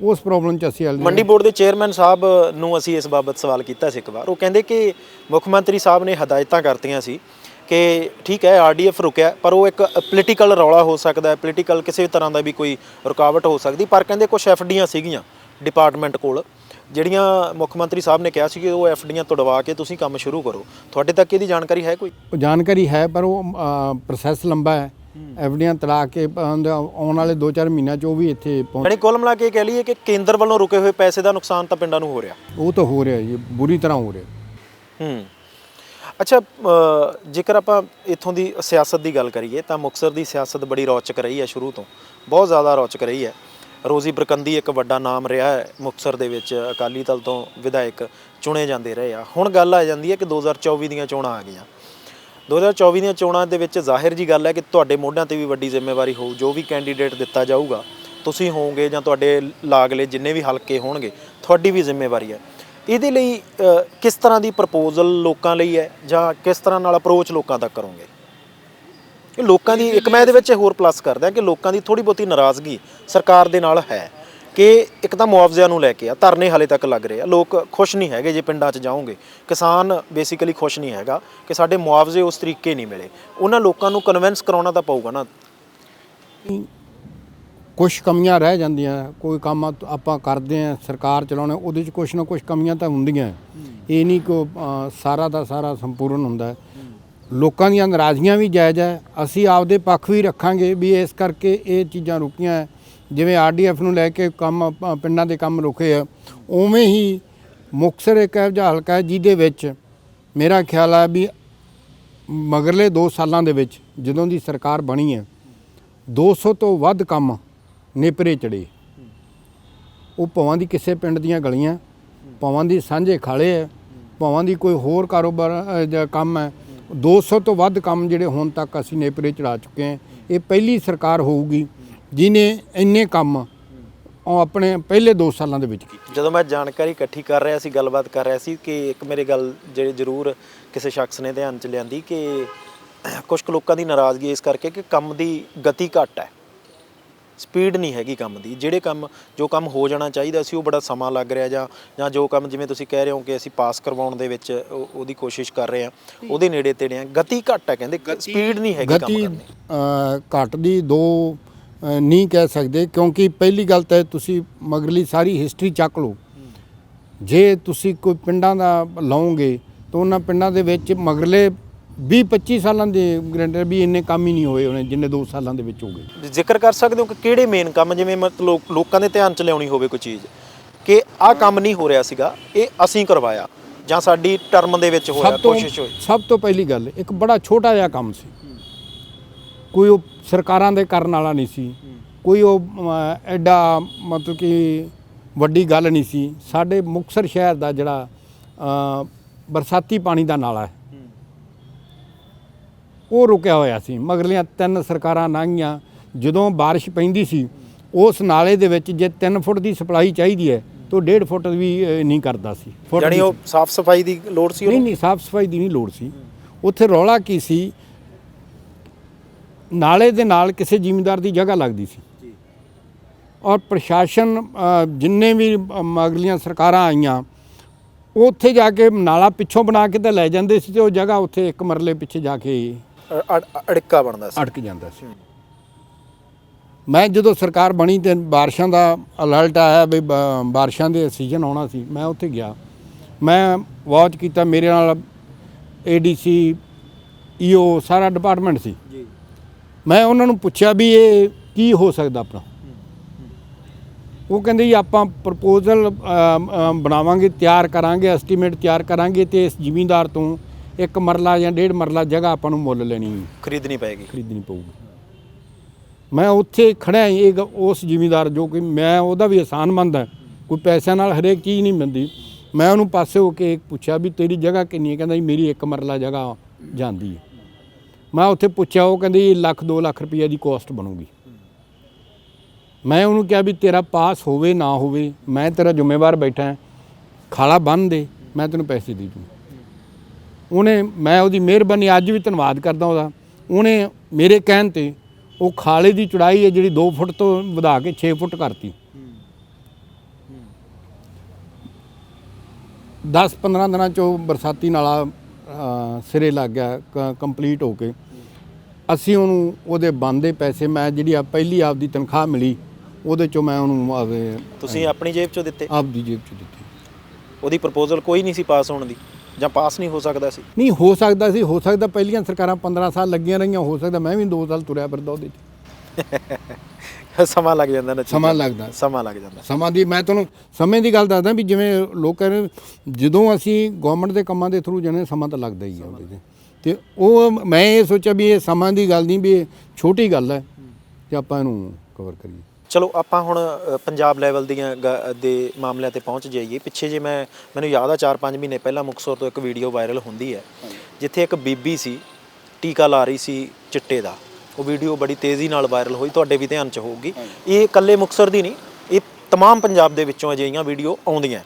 ਉਸ ਪ੍ਰੋਬਲਮ ਚ ਅਸੀਂ ਹਲ ਮੰਡੀ ਬੋਰਡ ਦੇ ਚੇਅਰਮੈਨ ਸਾਹਿਬ ਨੂੰ ਅਸੀਂ ਇਸ ਬਾਬਤ ਸਵਾਲ ਕੀਤਾ ਸੀ ਇੱਕ ਵਾਰ। ਉਹ ਕਹਿੰਦੇ ਕਿ ਮੁੱਖ ਮੰਤਰੀ ਸਾਹਿਬ ਨੇ ਹਦਾਇਤਾਂ ਕਰਤੀਆਂ ਸੀ ਕਿ ਠੀਕ ਹੈ ਆਰਡੀਐਫ ਰੁਕਿਆ ਪਰ ਉਹ ਇੱਕ ਪੋਲੀਟੀਕਲ ਰੌਲਾ ਹੋ ਸਕਦਾ ਹੈ ਪੋਲੀਟੀਕਲ ਕਿਸੇ ਵੀ ਤਰ੍ਹਾਂ ਦਾ ਵੀ ਕੋਈ ਰੁਕਾਵਟ ਹੋ ਸਕਦੀ ਪਰ ਕਹਿੰਦੇ ਕੁਝ ਐਫਡੀਆਂ ਸੀਗੀਆਂ ਡਿਪਾਰਟਮੈਂਟ ਕੋਲ। ਜਿਹੜੀਆਂ ਮੁੱਖ ਮੰਤਰੀ ਸਾਹਿਬ ਨੇ ਕਿਹਾ ਸੀ ਕਿ ਉਹ ਐਫਡੀਆਂ ਤੁੜਵਾ ਕੇ ਤੁਸੀਂ ਕੰਮ ਸ਼ੁਰੂ ਕਰੋ। ਤੁਹਾਡੇ ਤੱਕ ਇਹਦੀ ਜਾਣਕਾਰੀ ਹੈ ਕੋਈ? ਉਹ ਜਾਣਕਾਰੀ ਹੈ ਪਰ ਉਹ ਪ੍ਰੋਸੈਸ ਲੰਬਾ ਹੈ। ਐਫਡੀਆਂ ਤਲਾ ਕੇ ਆਉਣ ਵਾਲੇ 2-4 ਮਹੀਨਿਆਂ ਚ ਉਹ ਵੀ ਇੱਥੇ ਪਹੁੰਚ ਯਾਨੀ ਕੁੱਲ ਮਿਲਾ ਕੇ ਇਹ ਕਹਿ ਲਈਏ ਕਿ ਕੇਂਦਰ ਵੱਲੋਂ ਰੁਕੇ ਹੋਏ ਪੈਸੇ ਦਾ ਨੁਕਸਾਨ ਤਾਂ ਪਿੰਡਾਂ ਨੂੰ ਹੋ ਰਿਹਾ। ਉਹ ਤਾਂ ਹੋ ਰਿਹਾ ਜੀ ਬੁਰੀ ਤਰ੍ਹਾਂ ਹੋ ਰਿਹਾ। ਹੂੰ। ਅੱਛਾ ਜੇਕਰ ਆਪਾਂ ਇੱਥੋਂ ਦੀ ਸਿਆਸਤ ਦੀ ਗੱਲ ਕਰੀਏ ਤਾਂ ਮੁਕਤਸਰ ਦੀ ਸਿਆਸਤ ਬੜੀ ਰੌਚਕ ਰਹੀ ਹੈ ਸ਼ੁਰੂ ਤੋਂ। ਬਹੁਤ ਜ਼ਿਆਦਾ ਰੌਚਕ ਰਹੀ ਹੈ। ਰੋਜ਼ੀ ਬਰਕੰਦੀ ਇੱਕ ਵੱਡਾ ਨਾਮ ਰਿਹਾ ਹੈ। ਮੁਕਤਸਰ ਦੇ ਵਿੱਚ ਅਕਾਲੀ ਦਲ ਤੋਂ ਵਿਧਾਇਕ ਚੁਣੇ ਜਾਂਦੇ ਰਹੇ ਆ। ਹੁਣ ਗੱਲ ਆ ਜਾਂਦੀ ਹੈ ਕਿ 2024 ਦੀਆਂ ਚੋਣਾਂ ਆ ਗਈਆਂ। 2024 ਦੀਆਂ ਚੋਣਾਂ ਦੇ ਵਿੱਚ ਜ਼ਾਹਿਰ ਜੀ ਗੱਲ ਹੈ ਕਿ ਤੁਹਾਡੇ ਮੋਢਿਆਂ ਤੇ ਵੀ ਵੱਡੀ ਜ਼ਿੰਮੇਵਾਰੀ ਹੋਊ। ਜੋ ਵੀ ਕੈਂਡੀਡੇਟ ਦਿੱਤਾ ਜਾਊਗਾ, ਤੁਸੀਂ ਹੋਵੋਗੇ ਜਾਂ ਤੁਹਾਡੇ ਲਾਗਲੇ ਜਿੰਨੇ ਵੀ ਹਲਕੇ ਹੋਣਗੇ, ਤੁਹਾਡੀ ਵੀ ਜ਼ਿੰਮੇਵਾਰੀ ਹੈ। ਇਹਦੇ ਲਈ ਕਿਸ ਤਰ੍ਹਾਂ ਦੀ ਪ੍ਰਪੋਜ਼ਲ ਲੋਕਾਂ ਲਈ ਹੈ ਜਾਂ ਕਿਸ ਤਰ੍ਹਾਂ ਨਾਲ ਅਪਰੋਚ ਲੋਕਾਂ ਤੱਕ ਕਰੋਗੇ? ਇਹ ਲੋਕਾਂ ਦੀ ਇੱਕ ਮੈਂ ਇਹਦੇ ਵਿੱਚ ਹੋਰ ਪਲੱਸ ਕਰਦਾ ਕਿ ਲੋਕਾਂ ਦੀ ਥੋੜੀ ਬਹੁਤੀ ਨਾਰਾਜ਼ਗੀ ਸਰਕਾਰ ਦੇ ਨਾਲ ਹੈ ਕਿ ਇੱਕ ਤਾਂ ਮੁਆਵਜ਼ਿਆਂ ਨੂੰ ਲੈ ਕੇ ਆ, ਧਰਨੇ ਹਾਲੇ ਤੱਕ ਲੱਗ ਰਹੇ ਆ। ਲੋਕ ਖੁਸ਼ ਨਹੀਂ ਹੈਗੇ ਜੇ ਪਿੰਡਾਂ 'ਚ ਜਾਓਗੇ। ਕਿਸਾਨ ਬੇਸਿਕਲੀ ਖੁਸ਼ ਨਹੀਂ ਹੈਗਾ ਕਿ ਸਾਡੇ ਮੁਆਵਜ਼ੇ ਉਸ ਤਰੀਕੇ ਨਹੀਂ ਮਿਲੇ। ਉਹਨਾਂ ਲੋਕਾਂ ਨੂੰ ਕਨਵਿੰਸ ਕਰਾਉਣਾ ਤਾਂ ਪਊਗਾ ਨਾ। ਕੁਝ ਕਮੀਆਂ ਰਹਿ ਜਾਂਦੀਆਂ, ਕੋਈ ਕੰਮ ਆਪਾਂ ਕਰਦੇ ਆ ਸਰਕਾਰ ਚਲਾਉਣੇ ਉਹਦੇ ਚ ਕੁਝ ਨਾ ਕੁਝ ਕਮੀਆਂ ਤਾਂ ਹੁੰਦੀਆਂ। ਇਹ ਨਹੀਂ ਕਿ ਸਾਰਾ ਦਾ ਸਾਰਾ ਸੰਪੂਰਨ ਹੁੰਦਾ। ਲੋਕਾਂ ਦੀਆਂ ਨਾਰਾਜ਼ਗੀਆਂ ਵੀ ਜਾਇਜ਼ ਹੈ। ਅਸੀਂ ਆਪਦੇ ਪੱਖ ਵੀ ਰੱਖਾਂਗੇ ਵੀ ਇਸ ਕਰਕੇ ਇਹ ਚੀਜ਼ਾਂ ਰੁਕੀਆਂ ਹੈ। ਜਿਵੇਂ ਆਰਡੀਐਫ ਨੂੰ ਲੈ ਕੇ ਕੰਮ ਅ, ਪਿੰਡਾਂ ਦੇ ਕੰਮ ਰੁਕੇ ਆ ਉਵੇਂ ਹੀ ਮੁਕਤਸਰ ਇੱਕ ਇਹੋ ਜਿਹਾ ਹਲਕਾ ਹੈ ਜਿਹਦੇ ਵਿੱਚ ਮੇਰਾ ਖਿਆਲ ਹੈ ਵੀ ਮਗਰਲੇ 2 ਸਾਲਾਂ ਦੇ ਵਿੱਚ ਜਦੋਂ ਦੀ ਸਰਕਾਰ ਬਣੀ ਹੈ 200 ਤੋਂ ਵੱਧ ਕੰਮ ਨੇਪਰੇ ਚੜੇ। ਉਹ ਭਵਾਂ ਦੀ ਕਿਸੇ ਪਿੰਡ ਦੀਆਂ ਗਲੀਆਂ ਭਾਵਾਂ ਦੀ ਸਾਂਝੇ ਖਾਲੇ ਹੈ ਭਾਵਾਂ ਦੀ ਕੋਈ ਹੋਰ ਕਾਰੋਬਾਰ ਜਾਂ ਕੰਮ ਹੈ 200 ਤੋਂ ਵੱਧ ਕੰਮ ਜਿਹੜੇ ਹੁਣ ਤੱਕ ਅਸੀਂ ਨੇਪਰੇ ਚੜਾ ਚੁੱਕੇ ਹਾਂ। ਇਹ ਪਹਿਲੀ ਸਰਕਾਰ ਹੋਊਗੀ ਜਿਨੇ ਇੰਨੇ ਕੰਮ ਉਹ ਆਪਣੇ ਪਹਿਲੇ 2 ਸਾਲਾਂ ਦੇ ਵਿੱਚ ਕੀਤੇ। ਜਦੋਂ ਮੈਂ ਜਾਣਕਾਰੀ ਇਕੱਠੀ ਕਰ ਰਿਹਾ ਸੀ, ਗੱਲਬਾਤ ਕਰ ਰਿਹਾ ਸੀ ਕਿ ਇੱਕ ਮੇਰੇ ਗੱਲ ਜਿਹੜੇ ਜ਼ਰੂਰ ਕਿਸੇ ਸ਼ਖਸ ਨੇ ਧਿਆਨ ਚ ਲਿਆਂਦੀ ਕਿ ਕੁਝ ਕੁ ਲੋਕਾਂ ਦੀ ਨਾਰਾਜ਼ਗੀ ਇਸ ਕਰਕੇ ਕਿ ਕੰਮ ਦੀ ਗਤੀ ਘੱਟ ਹੈ। ਸਪੀਡ ਨਹੀਂ ਹੈਗੀ ਕੰਮ ਦੀ। ਜਿਹੜੇ ਕੰਮ ਜੋ ਕੰਮ ਹੋ ਜਾਣਾ ਚਾਹੀਦਾ ਸੀ ਉਹ ਬੜਾ ਸਮਾਂ ਲੱਗ ਰਿਹਾ ਜਾਂ ਜਾਂ ਜੋ ਕੰਮ ਜਿਵੇਂ ਤੁਸੀਂ ਕਹਿ ਰਹੇ ਹੋ ਕਿ ਅਸੀਂ ਪਾਸ ਕਰਵਾਉਣ ਦੇ ਵਿੱਚ ਉਹ- ਉਹਦੀ ਕੋਸ਼ਿਸ਼ ਕਰ ਰਹੇ ਹਾਂ ਉਹਦੇ ਨੇੜੇ ਤੇੜੇ ਆ ਗਤੀ ਘੱਟ ਹੈ ਕਹਿੰਦੇ ਸਪੀਡ ਨਹੀਂ ਹੈਗੀ ਕੰਮ ਗਤੀ ਕਰਨ। ਦੀ ਅ, ਘੱਟ ਦੀ ਦੋ ਅ, ਨਹੀਂ ਕਹਿ ਸਕਦੇ ਕਿਉਂਕਿ ਪਹਿਲੀ ਗੱਲ ਤਾਂ ਤੁਸੀਂ ਮਗਰਲੀ ਸਾਰੀ ਹਿਸਟਰੀ ਚੱਕ ਲਓ। ਜੇ ਤੁਸੀਂ ਕੋਈ ਪਿੰਡਾਂ ਦਾ ਲਓਗੇ ਤਾਂ ਉਹਨਾਂ ਪਿੰਡਾਂ ਦੇ ਵਿੱਚ ਮਗਰਲੇ 20 25 ਸਾਲਾਂ ਦੇ ਗਰੰਟਰ ਵੀ ਇੰਨੇ ਕੰਮ ਹੀ ਨਹੀਂ ਹੋਏ ਉਹਨੇ ਜਿੰਨੇ 2 ਸਾਲਾਂ ਦੇ ਵਿੱਚ ਹੋ ਗਏ। ਜ਼ਿਕਰ ਕਰ ਸਕਦੇ ਹੋ ਕਿ ਕਿਹੜੇ ਮੇਨ ਕੰਮ ਜਿਵੇਂ ਮਤਲਬ ਲੋਕਾਂ ਦੇ ਧਿਆਨ ਚ ਲਿਆਉਣੀ ਹੋਵੇ ਕੋਈ ਚੀਜ਼ ਕਿ ਆਹ ਕੰਮ ਨਹੀਂ ਹੋ ਰਿਹਾ ਸੀਗਾ ਇਹ ਅਸੀਂ ਕਰਵਾਇਆ ਜਾਂ ਸਾਡੀ ਟਰਮ ਦੇ ਵਿੱਚ ਹੋਇਆ ਕੋਸ਼ਿਸ਼ ਹੋਈ। ਸਭ ਤੋਂ ਪਹਿਲੀ ਗੱਲ ਇੱਕ ਬੜਾ ਛੋਟਾ ਜਿਹਾ ਕੰਮ ਸੀ। ਕੋਈ ਉਹ ਸਰਕਾਰਾਂ ਦੇ ਕਰਨ ਵਾਲਾ ਨਹੀਂ ਸੀ ਕੋਈ ਉਹ ਐਡਾ ਮਤਲਬ ਕਿ ਵੱਡੀ ਗੱਲ ਨਹੀਂ ਸੀ। ਸਾਡੇ ਮੁਕਤਸਰ ਸ਼ਹਿਰ ਦਾ ਜਿਹੜਾ ਬਰਸਾਤੀ ਪਾਣੀ ਦਾ ਨਾਲਾ ਹੈ ਉਹ ਰੁਕਿਆ ਹੋਇਆ ਸੀ। ਮਗਰਲੀਆਂ ਤਿੰਨ ਸਰਕਾਰਾਂ ਲੰਘੀਆਂ। ਜਦੋਂ ਬਾਰਿਸ਼ ਪੈਂਦੀ ਸੀ ਉਸ ਨਾਲੇ ਦੇ ਵਿੱਚ ਜੇ 3 ਫੁੱਟ ਦੀ ਸਪਲਾਈ ਚਾਹੀਦੀ ਹੈ ਤਾਂ 1.5 ਫੁੱਟ ਵੀ ਨਹੀਂ ਕਰਦਾ ਸੀ। ਦੀ ਉਹ ਸਾਫ਼ ਸਫ਼ਾਈ ਦੀ ਲੋੜ ਸੀ ਨਹੀਂ ਨਹੀਂ ਸਾਫ਼ ਸਫ਼ਾਈ ਦੀ ਨਹੀਂ ਲੋੜ ਸੀ। ਉੱਥੇ ਰੌਲਾ ਕੀ ਸੀ? ਨਾਲੇ ਦੇ ਨਾਲ ਕਿਸੇ ਜ਼ਿਮੀਂਦਾਰ ਦੀ ਜਗ੍ਹਾ ਲੱਗਦੀ ਸੀ। ਜੀ। ਔਰ ਪ੍ਰਸ਼ਾਸਨ ਜਿੰਨੇ ਵੀ ਅ, ਮਗਰਲੀਆਂ ਸਰਕਾਰਾਂ ਆਈਆਂ ਉੱਥੇ ਜਾ ਕੇ ਨਾਲਾ ਪਿੱਛੋਂ ਬਣਾ ਕੇ ਤਾਂ ਲੈ ਜਾਂਦੇ ਸੀ ਤੇ ਉਹ ਜਗ੍ਹਾ ਉੱਥੇ ਇੱਕ ਮਰਲੇ ਪਿੱਛੇ ਜਾ ਕੇ ਅ- ਅੜ- ਅੜਿੱਕਾ ਬਣਦਾ ਸੀ। ਅਟਕ ਜਾਂਦਾ ਸੀ। ਮੈਂ ਜਦੋਂ ਸਰਕਾਰ ਬਣੀ ਤੇ ਬਾਰਿਸ਼ਾਂ ਦਾ ਅਲਰਟ ਆਇਆ ਵੀ ਬ- ਬਾਰਿਸ਼ਾਂ ਦੇ ਸੀਜ਼ਨ ਆਉਣਾ ਸੀ ਮੈਂ ਉੱਥੇ ਗਿਆ। ਮੈਂ ਵਾਚ ਕੀਤਾ ਮੇਰੇ ਨਾਲ ਏਡੀਸੀ ਈਓ ਸਾਰਾ ਡਿਪਾਰਟਮੈਂਟ ਸੀ। ਜੀ। ਮੈਂ ਉਹਨਾਂ ਨੂੰ ਪੁੱਛਿਆ ਵੀ ਇਹ ਕੀ ਹੋ ਸਕਦਾ ਆਪਣਾ? ਉਹ ਕਹਿੰਦੇ ਜੀ ਆਪਾਂ ਪ੍ਰਪੋਜ਼ਲ ਬਣਾਵਾਂਗੇ ਤਿਆਰ ਕਰਾਂਗੇ ਐਸਟੀਮੇਟ ਤਿਆਰ ਕਰਾਂਗੇ ਤੇ ਇਸ ਜ਼ਿਮੀਂਦਾਰ ਤੋਂ ਇੱਕ ਮਰਲਾ ਜਾਂ ਡੇਢ ਮਰਲਾ ਜਗ੍ਹਾ ਆਪਾਂ ਨੂੰ ਮੁੱਲ ਲੈਣੀ ਖਰੀਦਣੀ ਪਏਗੀ। ਖਰੀਦਣੀ ਪਊਗੀ। ਮੈਂ ਉੱਥੇ ਖੜਿਆ ਇਹ ਗ- ਉਸ ਜ਼ਿਮੀਂਦਾਰ ਜੋ ਕਿ ਮੈਂ ਉਹਦਾ ਵੀ ਆਸਾਨ ਮੰਦ ਹੈ ਕੋਈ ਪੈਸਿਆਂ ਨਾਲ ਹਰੇਕ ਚੀਜ਼ ਨਹੀਂ ਮਿਲਦੀ। ਮੈਂ ਉਹਨੂੰ ਪਾਸੇ ਹੋ ਕੇ ਪੁੱਛਿਆ ਵੀ ਤੇਰੀ ਜਗ੍ਹਾ ਕਿੰਨੀ ਹੈ? ਕਹਿੰਦਾ ਜੀ ਮੇਰੀ ਇੱਕ ਮਰਲਾ ਜਗ੍ਹਾ ਜਾਂਦੀ ਹੈ। ਮੈਂ ਉੱਥੇ ਪੁੱਛਿਆ ਉਹ ਕਹਿੰਦੇ ਲੱਖ 2 ਲੱਖ ਰੁਪਈਆ ਦੀ ਕੋਸਟ ਬਣੂਗੀ। ਮੈਂ ਉਹਨੂੰ ਕਿਹਾ ਵੀ ਤੇਰਾ ਪਾਸ ਹੋਵੇ ਨਾ ਹੋਵੇ ਮੈਂ ਤੇਰਾ ਜ਼ਿੰਮੇਵਾਰ ਬੈਠਾ ਹਾਂ। ਖਾਲਾ ਬੰਨ ਦੇ ਮੈਂ ਤੈਨੂੰ ਪੈਸੇ ਦੇ ਦੂੰ ਉਹਨੇ ਮੈਂ ਉਹਦੀ ਮਿਹਰਬਾਨੀ ਅੱਜ ਵੀ ਧੰਨਵਾਦ ਕਰਦਾ ਉਹਦਾ। ਉਹਨੇ ਮੇਰੇ ਕਹਿਣ ਤੇ ਉਹ ਖਾਲੇ ਦੀ ਚੜਾਈ ਹੈ ਜਿਹੜੀ 2 ਫੁੱਟ ਤੋਂ ਵਧਾ ਕੇ 6 ਫੁੱਟ ਕਰਤੀ। 10-15 ਦਿਨਾਂ ਚੋਂ ਬਰਸਾਤੀ ਨਾਲਾ ਸਿਰੇ ਲੱਗ ਗਿਆ ਕੰਪਲੀਟ ਹੋ ਕੇ। ਅਸੀਂ ਉਹਨੂੰ ਉਹਦੇ ਬੰਦੇ ਪੈਸੇ ਮੈਂ ਜਿਹੜੀ ਆ ਪਹਿਲੀ ਆਪਦੀ ਤਨਖਾਹ ਮਿਲੀ ਉਹਦੇ ਚੋਂ ਮੈਂ ਉਹਨੂੰ ਤੁਸੀਂ ਆਪਣੀ ਜੇਬ ਚੋਂ ਦਿੱਤੇ? ਆਪਦੀ ਜੇਬ ਚ ਦਿੱਤੀ। ਉਹਦੀ ਪ੍ਰਪੋਜ਼ਲ ਕੋਈ ਨਹੀਂ ਸੀ ਪਾਸ ਹੋਣ ਦੀ? ਜਾਂ ਪਾਸ ਨਹੀਂ ਹੋ ਸਕਦਾ ਸੀ? ਨਹੀਂ ਹੋ ਸਕਦਾ ਸੀ ਹੋ ਸਕਦਾ ਪਹਿਲੀਆਂ ਸਰਕਾਰਾਂ 15 ਸਾਲ ਲੱਗੀਆਂ ਰਹੀਆਂ ਹੋ ਸਕਦਾ ਮੈਂ ਵੀ 2 ਸਾਲ ਤੁਰਿਆ ਫਿਰਦਾ ਉਹਦੇ 'ਚ। ਸਮਾਂ ਲੱਗ ਜਾਂਦਾ ਨਾ ਸਮਾਂ ਲੱਗਦਾ। ਸਮਾਂ ਲੱਗ ਜਾਂਦਾ। ਸਮਾਂ ਦੀ ਮੈਂ ਤੁਹਾਨੂੰ ਸਮੇਂ ਦੀ ਗੱਲ ਦੱਸਦਾ ਵੀ ਜਿਵੇਂ ਲੋਕ ਕਹਿ ਰਹੇ ਜਦੋਂ ਅਸੀਂ ਗਵਰਨਮੈਂਟ ਦੇ ਕੰਮਾਂ ਦੇ ਥਰੂ ਜਾਂਦੇ ਸਮਾਂ ਤਾਂ ਲੱਗਦਾ ਹੀ ਆ ਉਹਦੇ 'ਤੇ। ਤੇ ਉਹ ਮੈਂ ਇਹ ਸੋਚਿਆ ਵੀ ਇਹ ਸਮਾਂ ਦੀ ਗੱਲ ਨਹੀਂ ਵੀ ਇਹ ਛੋਟੀ ਗੱਲ ਹੈ ਤੇ ਆਪਾਂ ਇਹਨੂੰ ਕਵਰ ਕਰੀਏ। ਚਲੋ ਆਪਾਂ ਹੁਣ ਪੰਜਾਬ ਲੈਵਲ ਦੀਆਂ ਗ- ਦੇ ਮਾਮਲਿਆਂ ਤੇ ਪਹੁੰਚ ਜਾਈਏ। ਪਿੱਛੇ ਜੇ ਮੈਂ ਮੈਨੂੰ ਯਾਦ ਆ 4-5 ਮਹੀਨੇ ਪਹਿਲਾਂ ਮੁਕਸਰ ਤੋਂ ਇੱਕ ਵੀਡੀਓ ਵਾਇਰਲ ਹੁੰਦੀ ਹੈ ਜਿੱਥੇ ਇੱਕ ਬੀਬੀ ਸੀ ਟੀਕਾ ਲਾ ਰਹੀ ਸੀ ਚਿੱਟੇ ਦਾ। ਉਹ ਵੀਡੀਓ ਬੜੀ ਤੇਜ਼ੀ ਨਾਲ ਵਾਇਰਲ ਹੋਈ ਤੁਹਾਡੇ ਵੀ ਧਿਆਨ 'ਚ ਹੋਊਗੀ। ਇਹ ਇਕੱਲੇ ਮੁਕਸਰ ਦੀ ਨਹੀਂ ਇਹ ਤਮਾਮ ਪੰਜਾਬ ਦੇ ਵਿੱਚੋਂ ਅਜਿਹੀਆਂ ਵੀਡੀਓ ਆਉਂਦੀਆਂ।